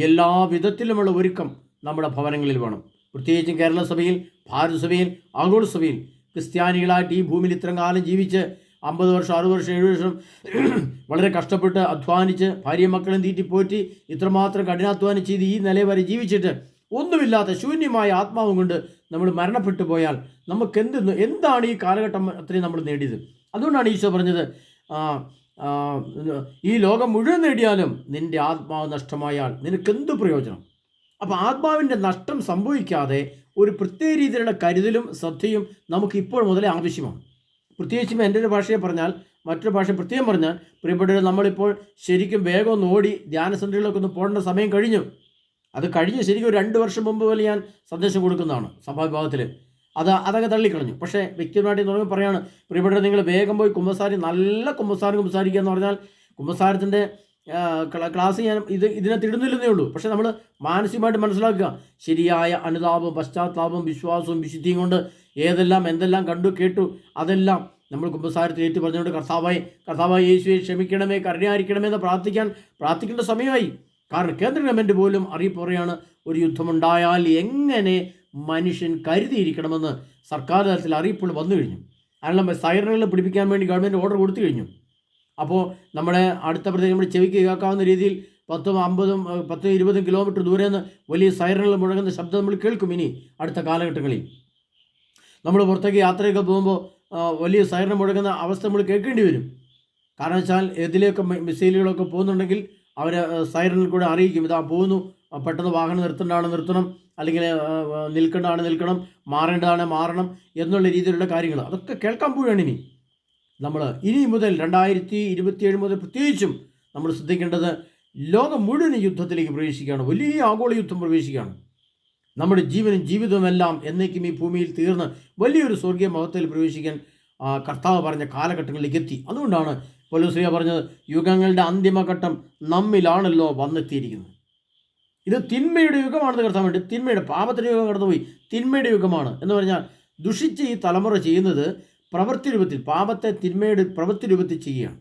എല്ലാ വിധത്തിലുമുള്ള ഒരുക്കം നമ്മുടെ ഭവനങ്ങളിൽ വേണം. പ്രത്യേകിച്ചും കേരള സഭയിൽ ഭാരത സഭയിൽ ആഗോള സഭയിൽ. ക്രിസ്ത്യാനികളായിട്ട് ഈ ഭൂമിയിൽ ഇത്രയും കാലം ജീവിച്ച് അമ്പത് വർഷം അറുപത് വർഷം ഏഴ് വർഷം വളരെ കഷ്ടപ്പെട്ട് അധ്വാനിച്ച് ഭാര്യയും മക്കളും തീറ്റിപ്പോറ്റി ഇത്രമാത്രം കഠിനാധ്വാനം ചെയ്ത് ഈ നില വരെ ജീവിച്ചിട്ട് ഒന്നുമില്ലാത്ത ശൂന്യമായ ആത്മാവും കൊണ്ട് നമ്മൾ മരണപ്പെട്ടു പോയാൽ നമുക്ക് എന്ത് എന്താണ് ഈ കാലഘട്ടം അത്രയും നമ്മൾ നേടിയത്? അതുകൊണ്ടാണ് ഈശോ പറഞ്ഞത് ഈ ലോകം മുഴുവൻ നേടിയാലും നിന്റെ ആത്മാവ് നഷ്ടമായാൽ നിനക്കെന്ത് പ്രയോജനം? അപ്പോൾ ആത്മാവിന്റെ നഷ്ടം സംഭവിക്കാതെ ഒരു പ്രത്യേക രീതിയിലുള്ള കരുതലും ശ്രദ്ധയും നമുക്ക് ഇപ്പോൾ മുതലേ ആവശ്യമാണ്. പ്രത്യേകിച്ചും എന്റെ ഒരു ഭാഷയെ പറഞ്ഞാൽ മറ്റൊരു ഭാഷ പ്രത്യേകം പറഞ്ഞാൽ പ്രിയപ്പെട്ടവർ നമ്മളിപ്പോൾ ശരിക്കും വേഗം ഒന്ന് ഓടി ധ്യാന സെന്ററുകളിലൊക്കെ ഒന്ന് പോകേണ്ട സമയം കഴിഞ്ഞു. അത് കഴിഞ്ഞ് ശരിക്കും ഒരു രണ്ട് വർഷം മുമ്പ് പോലെ ഞാൻ സന്ദേശം കൊടുക്കുന്നതാണ് സഭാവിഭാഗത്തിൽ അത് അതൊക്കെ തള്ളിക്കളഞ്ഞു. പക്ഷേ വ്യക്തിപരമായിട്ട് തുടങ്ങി പറയാണ് പ്രിയപ്പെട്ട നിങ്ങൾ വേഗം പോയി കുമ്പസാരി നല്ല കുമ്പസാരം കുമ്പസാരിക്കുക എന്ന് പറഞ്ഞാൽ കുമ്പസാരത്തിന്റെ ക്ലാസ് ഞാൻ ഇത് ഇതിനെ തിടുന്നില്ലെന്നേ ഉള്ളൂ. പക്ഷേ നമ്മൾ മാനസികമായിട്ട് മനസ്സിലാക്കുക. ശരിയായ അനുതാപം പശ്ചാത്താപം വിശ്വാസവും വിശുദ്ധിയും കൊണ്ട് ഏതെല്ലാം എന്തെല്ലാം കണ്ടു കേട്ടു അതെല്ലാം നമ്മൾ കുമ്പസാരത്തിൽ ഏറ്റു പറഞ്ഞുകൊണ്ട് കർത്താവായി കർത്താവായി യേശുവെ ക്ഷമിക്കണമേ കരുണയായിരിക്കണമേ എന്ന് പ്രാർത്ഥിക്കാൻ പ്രാർത്ഥിക്കേണ്ട സമയമായി. കാരണം കേന്ദ്ര ഗവൺമെന്റ് പോലും അറിയിപ്പ് പറയുകയാണ് ഒരു യുദ്ധമുണ്ടായാൽ എങ്ങനെ മനുഷ്യൻ കരുതിയിരിക്കണമെന്ന് സർക്കാർ തലത്തിൽ അറിയിപ്പുകൾ വന്നു കഴിഞ്ഞു. അതിനുള്ള സൈറനുകൾ പിടിപ്പിക്കാൻ വേണ്ടി ഗവൺമെന്റ് ഓർഡർ കൊടുത്തു കഴിഞ്ഞു. അപ്പോൾ നമ്മുടെ അടുത്ത പ്രദേശം നമ്മുടെ ചെവിക്ക് കേൾക്കാവുന്ന രീതിയിൽ പത്തും അമ്പതും പത്തും ഇരുപതും കിലോമീറ്റർ ദൂരെ നിന്ന് വലിയ സൈറനുകൾ മുഴങ്ങുന്ന ശബ്ദം നമ്മൾ കേൾക്കും ഇനി അടുത്ത കാലഘട്ടങ്ങളിൽ. നമ്മൾ പുറത്തേക്ക് യാത്രയൊക്കെ പോകുമ്പോൾ വലിയ സൈറൻ മുഴങ്ങുന്ന അവസ്ഥ നമ്മൾ കേൾക്കേണ്ടി വരും. കാരണം വെച്ചാൽ എതിലെയൊക്കെ മിസൈലുകളൊക്കെ പോകുന്നുണ്ടെങ്കിൽ അവർ സൈറനിൽ കൂടെ അറിയിക്കും. ഇതാ പോകുന്നു. പെട്ടെന്ന് വാഹനം നിർത്തേണ്ടതാണ് നിർത്തണം. അല്ലെങ്കിൽ നിൽക്കേണ്ടതാണ് നിൽക്കണം. മാറേണ്ടതാണ് മാറണം എന്നുള്ള രീതിയിലുള്ള കാര്യങ്ങൾ. അതൊക്കെ കേൾക്കാൻ പോവുകയാണ് ഇനി. നമ്മൾ ഇനി മുതൽ രണ്ടായിരത്തി ഇരുപത്തിയേഴ് മുതൽ പ്രത്യേകിച്ചും നമ്മൾ ശ്രദ്ധിക്കേണ്ടത് ലോകം മുഴുവൻ യുദ്ധത്തിലേക്ക് പ്രവേശിക്കുകയാണ്. വലിയ ആഗോള യുദ്ധം പ്രവേശിക്കുകയാണ്. നമ്മുടെ ജീവനും ജീവിതവുമെല്ലാം എന്നേക്കും ഈ ഭൂമിയിൽ തീർന്ന് വലിയൊരു സ്വർഗീയ മഹത്വത്തിൽ പ്രവേശിക്കാൻ കർത്താവ് പറഞ്ഞ കാലഘട്ടങ്ങളിലേക്ക് എത്തി. അതുകൊണ്ടാണ് പൊലുശ്രീയ പറഞ്ഞത് യുഗങ്ങളുടെ അന്തിമഘട്ടം നമ്മിലാണല്ലോ വന്നെത്തിയിരിക്കുന്നത്. ഇത് തിന്മയുടെ യുഗമാണെന്ന് കിടത്താൻ വേണ്ടി തിന്മയുടെ പാപത്തിന്റെ യുഗം കടന്നുപോയി തിന്മയുടെ യുഗമാണ് എന്ന് പറഞ്ഞാൽ ദുഷിച്ച് ഈ തലമുറ ചെയ്യുന്നത് പ്രവൃത്തി രൂപത്തിൽ പാപത്തെ തിന്മയുടെ പ്രവൃത്തി രൂപത്തിൽ ചെയ്യുകയാണ്.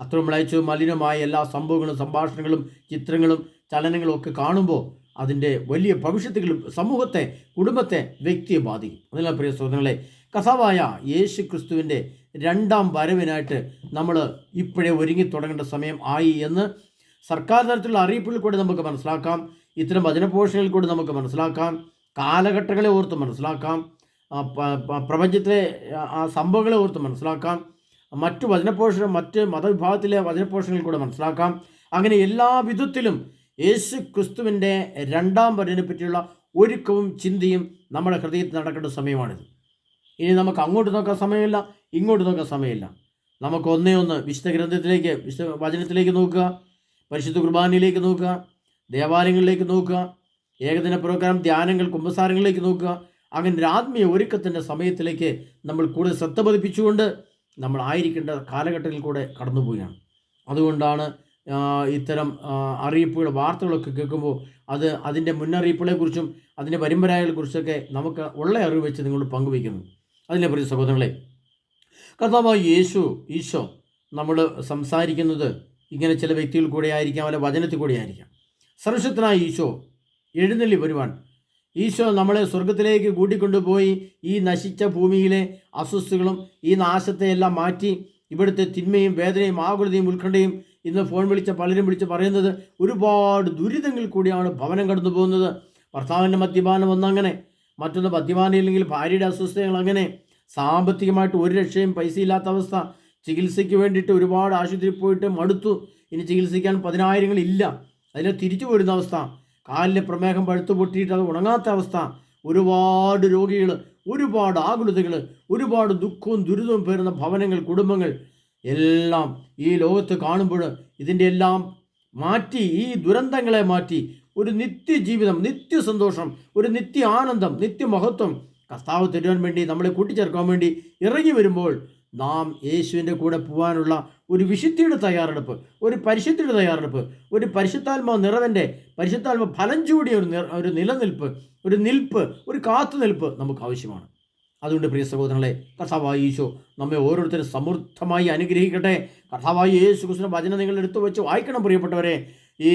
അത്ര മ്ലേച്ഛവും മലിനമായ എല്ലാ സംഭവങ്ങളും സംഭാഷണങ്ങളും ചിത്രങ്ങളും ചലനങ്ങളും ഒക്കെ കാണുമ്പോൾ അതിന്റെ വലിയ ഭവിഷ്യത്തുകളും സമൂഹത്തെ കുടുംബത്തെ വ്യക്തിയെ ബാധിക്കും അതിനാൽ പ്രിയ സുഹൃത്തുക്കളെ കഥാവായ യേശു ക്രിസ്തുവിന്റെ രണ്ടാം വരവിനായിട്ട് നമ്മൾ ഇപ്പോഴേ ഒരുങ്ങി തുടങ്ങേണ്ട സമയം ആയി എന്ന് സർക്കാർ തലത്തിലുള്ള അറിയിപ്പുകളിൽ കൂടെ നമുക്ക് മനസ്സിലാക്കാം. ഇത്തരം വചനപോഷണങ്ങളിൽ കൂടെ നമുക്ക് മനസ്സിലാക്കാം. കാലഘട്ടങ്ങളെ ഓർത്ത് മനസ്സിലാക്കാം. പ്രപഞ്ചത്തിലെ ആ സംഭവങ്ങളെ ഓർത്ത് മനസ്സിലാക്കാം. മറ്റു വചനപോഷണം മറ്റ് മതവിഭാഗത്തിലെ വചനപോഷണങ്ങളിൽ കൂടെ മനസ്സിലാക്കാം. അങ്ങനെ എല്ലാ വിധത്തിലും യേശു ക്രിസ്തുവിന്റെ രണ്ടാം വരവിനെ പറ്റിയുള്ള ഒരുക്കവും ചിന്തയും നമ്മുടെ ഹൃദയത്തിൽ നടക്കേണ്ട സമയമാണിത്. ഇനി നമുക്ക് അങ്ങോട്ട് നോക്കാൻ സമയമില്ല ഇങ്ങോട്ട് നോക്കാൻ സമയമില്ല. നമുക്ക് ഒന്നേ ഒന്ന് വിശുദ്ധ ഗ്രന്ഥത്തിലേക്ക് വിശുദ്ധ വചനത്തിലേക്ക് നോക്കുക പരിശുദ്ധ കുർബാനയിലേക്ക് നോക്കുക ദേവാലയങ്ങളിലേക്ക് നോക്കുക ഏകദിന പ്രോഗ്രാം ധ്യാനങ്ങൾ കുമ്പസാരങ്ങളിലേക്ക് നോക്കുക. അങ്ങനെ ഒരു ആത്മീയ ഒരുക്കത്തിന്റെ സമയത്തിലേക്ക് നമ്മൾ കൂടുതൽ ശ്രദ്ധ പതിപ്പിച്ചുകൊണ്ട് നമ്മൾ ആയിരിക്കേണ്ട കാലഘട്ടത്തിൽ കൂടെ കടന്നുപോവുകയാണ്. അതുകൊണ്ടാണ് ഇത്തരം അറിയിപ്പുകൾ വാർത്തകളൊക്കെ കേൾക്കുമ്പോൾ അത് അതിന്റെ മുന്നറിയിപ്പുകളെക്കുറിച്ചും അതിന്റെ പരമ്പരകളെക്കുറിച്ചൊക്കെ നമുക്ക് ഉള്ള അറിവ് വെച്ച് നിങ്ങളോട് പങ്കുവയ്ക്കുന്നു. അതിനെ പ്രിയ സഹോദരങ്ങളെ കർത്താവ് യേശു ഈശോ നമ്മൾ സംസാരിക്കുന്നത് ഇങ്ങനെ ചില വ്യക്തികൾ കൂടെ ആയിരിക്കാം അല്ലെ വചനത്തിൽ കൂടെ ആയിരിക്കാം. സർവശക്തനായ ഈശോ എഴുന്നള്ളി വരുവാൻ. ഈശോ നമ്മളെ സ്വർഗത്തിലേക്ക് കൂട്ടിക്കൊണ്ടുപോയി ഈ നശിച്ച ഭൂമിയിലെ അസ്വസ്ഥകളും ഈ നാശത്തെ എല്ലാം മാറ്റി ഇവിടുത്തെ തിന്മയും വേദനയും ആകുലതയും ഉത്കണ്ഠയും ഇന്ന് ഫോൺ വിളിച്ച പലരും വിളിച്ച് പറയുന്നത് ഒരുപാട് ദുരിതങ്ങൾ കൂടിയാണ് ഭവനം കടന്നു പോകുന്നത്. ഭർത്താവിന്റെ മദ്യപാനം ഒന്നങ്ങനെ മറ്റൊന്ന് മദ്യപാനം ഇല്ലെങ്കിൽ ഭാര്യയുടെ അസ്വസ്ഥതകൾ അങ്ങനെ. സാമ്പത്തികമായിട്ട് ഒരു രക്ഷയും പൈസ ഇല്ലാത്ത അവസ്ഥ. ചികിത്സയ്ക്ക് വേണ്ടിയിട്ട് ഒരുപാട് ആശുപത്രിയിൽ പോയിട്ട് മടുത്തു. ഇനി ചികിത്സിക്കാൻ പതിനായിരങ്ങൾ ഇല്ല. അതിനെ തിരിച്ചു പോരുന്ന അവസ്ഥ. കാലിലെ പ്രമേഹം പഴുത്തു പൊട്ടിയിട്ട് അത് ഉണങ്ങാത്ത അവസ്ഥ. ഒരുപാട് രോഗികൾ ഒരുപാട് ആകുലതകൾ ഒരുപാട് ദുഃഖവും ദുരിതവും പേരുന്ന ഭവനങ്ങൾ കുടുംബങ്ങൾ എല്ലാം ഈ ലോകത്ത് കാണുമ്പോൾ ഇതിന്റെ എല്ലാം മാറ്റി ഈ ദുരന്തങ്ങളെ മാറ്റി ഒരു നിത്യജീവിതം നിത്യസന്തോഷം ഒരു നിത്യ ആനന്ദം നിത്യമഹത്വം കർത്താവ് തരുവാൻ വേണ്ടി നമ്മളെ കൂട്ടിച്ചേർക്കാൻ വേണ്ടി ഇറങ്ങി വരുമ്പോൾ നാം യേശുവിന്റെ കൂടെ പോകാനുള്ള ഒരു വിശുദ്ധിയുടെ തയ്യാറെടുപ്പ് ഒരു പരിശുദ്ധിയുടെ തയ്യാറെടുപ്പ് ഒരു പരിശുദ്ധാത്മ നിറവന്റെ പരിശുദ്ധാത്മ ഫലം ചൂടിയ ഒരു ഒരു നിലനിൽപ്പ് ഒരു നിൽപ്പ് ഒരു കാത്തുനിൽപ്പ് നമുക്ക് ആവശ്യമാണ്. അതുകൊണ്ട് പ്രിയ സഹോദരങ്ങളെ കർത്താവായ യേശു നമ്മെ ഓരോരുത്തരും സമൃദ്ധമായി അനുഗ്രഹിക്കട്ടെ. കർത്താവായ യേശു കൃഷ്ണ വചനം നിങ്ങൾ എടുത്തു വെച്ച് വായിക്കണം പ്രിയപ്പെട്ടവരെ. ഈ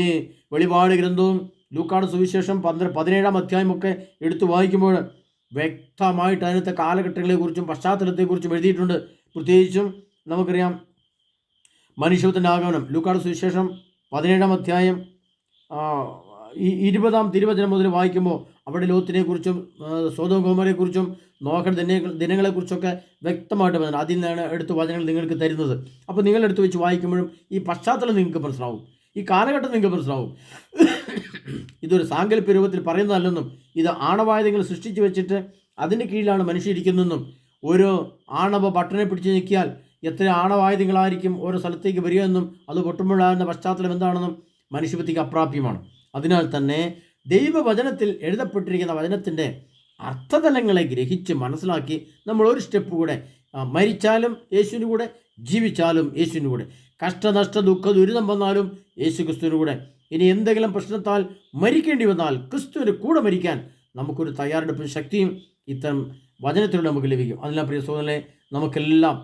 വെളിപാട് ഗ്രന്ഥവും ലൂക്കാട് സുവിശേഷം പന്ത്ര പതിനേഴാം അധ്യായമൊക്കെ എടുത്തു വായിക്കുമ്പോൾ വ്യക്തമായിട്ട് അതിനകത്തെ കാലഘട്ടങ്ങളെക്കുറിച്ചും പശ്ചാത്തലത്തെക്കുറിച്ചും എഴുതിയിട്ടുണ്ട്. പ്രത്യേകിച്ചും നമുക്കറിയാം മനുഷ്യത്തിന്റെ ആഗമനം. ലൂക്കാട് സുവിശേഷം പതിനേഴാം അധ്യായം ഈ ഇരുപതാം തിരുവചനം മുതൽ വായിക്കുമ്പോൾ അവിടെ ലോത്തിനെക്കുറിച്ചും സ്വതം കുറിച്ചും നോക്കൽ ദിന ദിനങ്ങളെക്കുറിച്ചൊക്കെ വ്യക്തമായിട്ട് പറഞ്ഞു അതിൽ നിന്നാണ് എടുത്ത് വചനങ്ങൾ നിങ്ങൾക്ക് തരുന്നത്. അപ്പോൾ നിങ്ങൾ എടുത്ത് വെച്ച് വായിക്കുമ്പോഴും ഈ പശ്ചാത്തലം നിങ്ങൾക്ക് മനസ്സിലാവും. ഈ കാലഘട്ടം നിങ്ങൾക്ക് മനസ്സിലാവും. ഇതൊരു സാങ്കല്പ്യ രൂപത്തിൽ പറയുന്നതല്ലെന്നും ഇത് ആണവായുധങ്ങൾ സൃഷ്ടിച്ചു വെച്ചിട്ട് അതിന്റെ കീഴിലാണ് മനുഷ്യരിക്കുന്നതെന്നും ഒരു ആണവ ബട്ടനെ പിടിച്ച് ഞെക്കിയാൽ എത്ര ആണവായുധങ്ങളായിരിക്കും ഓരോ സ്ഥലത്തേക്ക് വരികയെന്നും അത് പൊട്ടുമ്പോഴാകുന്ന പശ്ചാത്തലം എന്താണെന്നും മനുഷ്യബുദ്ധിക്ക് അപ്രാപ്യമാണ്. അതിനാൽ തന്നെ ദൈവവചനത്തിൽ എഴുതപ്പെട്ടിരിക്കുന്ന വചനത്തിന്റെ അർത്ഥതലങ്ങളെ ഗ്രഹിച്ച് മനസ്സിലാക്കി നമ്മൾ ഒരു സ്റ്റെപ്പ് കൂടെ മരിച്ചാലും യേശുവിന്റെ കൂടെ ജീവിച്ചാലും യേശുവിന്റെ കൂടെ. കഷ്ടനഷ്ട ദുഃഖ ദുരിതം വന്നാലും യേശു ക്രിസ്തുവിന്റെ കൂടെ. ഇനി എന്തെങ്കിലും പ്രശ്നത്താൽ മരിക്കേണ്ടി വന്നാൽ ക്രിസ്തുവിന്റെ കൂടെ മരിക്കാൻ നമുക്കൊരു തയ്യാറെടുപ്പും ശക്തിയും ഇത്തരം വചനത്തിലൂടെ നമുക്ക് ലഭിക്കും. അതിനാൽ പ്രിയ സോദരനെ നമുക്കെല്ലാം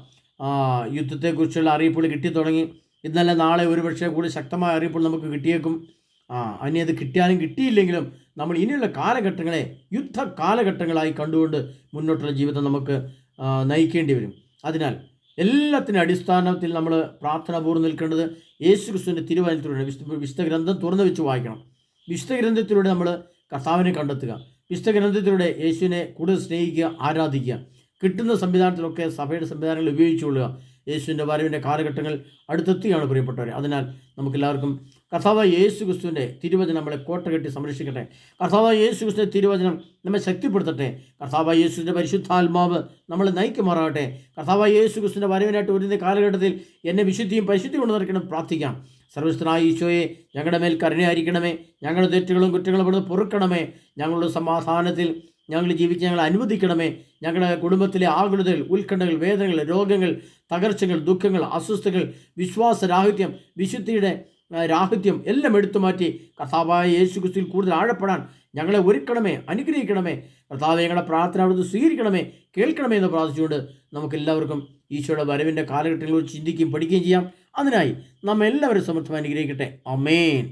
യുദ്ധത്തെക്കുറിച്ചുള്ള അറിയിപ്പുകൾ കിട്ടി തുടങ്ങി ഇന്നലെ നാളെ ഒരുപക്ഷെ കൂടി ശക്തമായ അറിയിപ്പുകൾ നമുക്ക് കിട്ടിയേക്കും. ആ അനി അത് കിട്ടിയാലും കിട്ടിയില്ലെങ്കിലും നമ്മൾ ഇനിയുള്ള കാലഘട്ടങ്ങളെ യുദ്ധ കാലഘട്ടങ്ങളായി കണ്ടുകൊണ്ട് മുന്നോട്ടുള്ള ജീവിതം നമുക്ക് നയിക്കേണ്ടി വരും. അതിനാൽ എല്ലാത്തിന്റെ അടിസ്ഥാനത്തിൽ നമ്മൾ പ്രാർത്ഥനാപൂർവം നിൽക്കേണ്ടത് യേശു ക്രിസ്തുവിന്റെ തിരുവനന്തപുരം വിശുദ്ധ വിശുദ്ധ ഗ്രന്ഥം തുറന്നു വെച്ച് വായിക്കണം. വിശുദ്ധ ഗ്രന്ഥത്തിലൂടെ നമ്മൾ കർത്താവിനെ കണ്ടെത്തുക. വിശുദ്ധ ഗ്രന്ഥത്തിലൂടെ യേശുവിനെ കൂടുതൽ സ്നേഹിക്കുക ആരാധിക്കുക. കിട്ടുന്ന സംവിധാനത്തിലൊക്കെ സഭയുടെ സംവിധാനങ്ങൾ ഉപയോഗിച്ചുകൊള്ളുക. യേശുവിന്റെ വരവിന്റെ കാലഘട്ടങ്ങൾ അടുത്തെത്തുകയാണ് പ്രിയപ്പെട്ടവരെ. അതിനാൽ നമുക്കെല്ലാവർക്കും കർത്താവ് യേശു ക്രിസ്തുവിന്റെ തിരുവചനം നമ്മളെ കോട്ട കെട്ടി സംരക്ഷിക്കട്ടെ. കർത്താവ് യേശു ക്രിസ്തുവിന്റെ തിരുവചനം നമ്മെ ശക്തിപ്പെടുത്തട്ടെ. കർത്താവ് യേശുവിന്റെ പരിശുദ്ധാത്മാവ് നമ്മളെ നയിക്കുമാറാകട്ടെ. കർത്താവ് യേശു ക്രിസ്തുവിന്റെ വരവിനായിട്ട് വരുന്ന കാലഘട്ടത്തിൽ എന്നെ വിശുദ്ധിയും പരിശുദ്ധിയും കൊണ്ട് നിറയ്ക്കണം പ്രാർത്ഥിക്കാം. സർവസ്ഥനായ ഈശോയെ ഞങ്ങളുടെ മേൽ കരുണയായിരിക്കണമേ. ഞങ്ങളുടെ തെറ്റുകളും കുറ്റങ്ങളും ഇവിടുന്ന് പൊറുക്കണമേ. ഞങ്ങളുടെ സമാധാനത്തിൽ ഞങ്ങൾ ജീവിക്കാൻ ഞങ്ങൾ അനുവദിക്കണമേ. ഞങ്ങളുടെ കുടുംബത്തിലെ ആകുലതകൾ ഉത്കണ്ഠകൾ വേദനകൾ രോഗങ്ങൾ തകർച്ചകൾ ദുഃഖങ്ങൾ അസ്വസ്ഥകൾ വിശ്വാസരാഹിത്യം വിശുദ്ധിയുടെ രാഹിത്യം എല്ലാം എടുത്തു മാറ്റി കർത്താവായ യേശു ക്രിസ്തുവിൽ കൂടുതൽ ആഴപ്പെടാൻ ഞങ്ങളെ ഒരുക്കണമേ അനുഗ്രഹിക്കണമേ. കർത്താവ് ഞങ്ങളുടെ പ്രാർത്ഥന അവിടുന്ന് സ്വീകരിക്കണമേ കേൾക്കണമേ എന്ന് പ്രാർത്ഥിച്ചുകൊണ്ട് നമുക്ക് എല്ലാവർക്കും ഈശോയുടെ വരവിന്റെ കാലഘട്ടങ്ങളിൽ ചിന്തിക്കുകയും പഠിക്കുകയും ചെയ്യാം. അതിനായി നമ്മെല്ലാവരും സമർത്ഥമായി അനുഗ്രഹിക്കട്ടെ. അമേൻ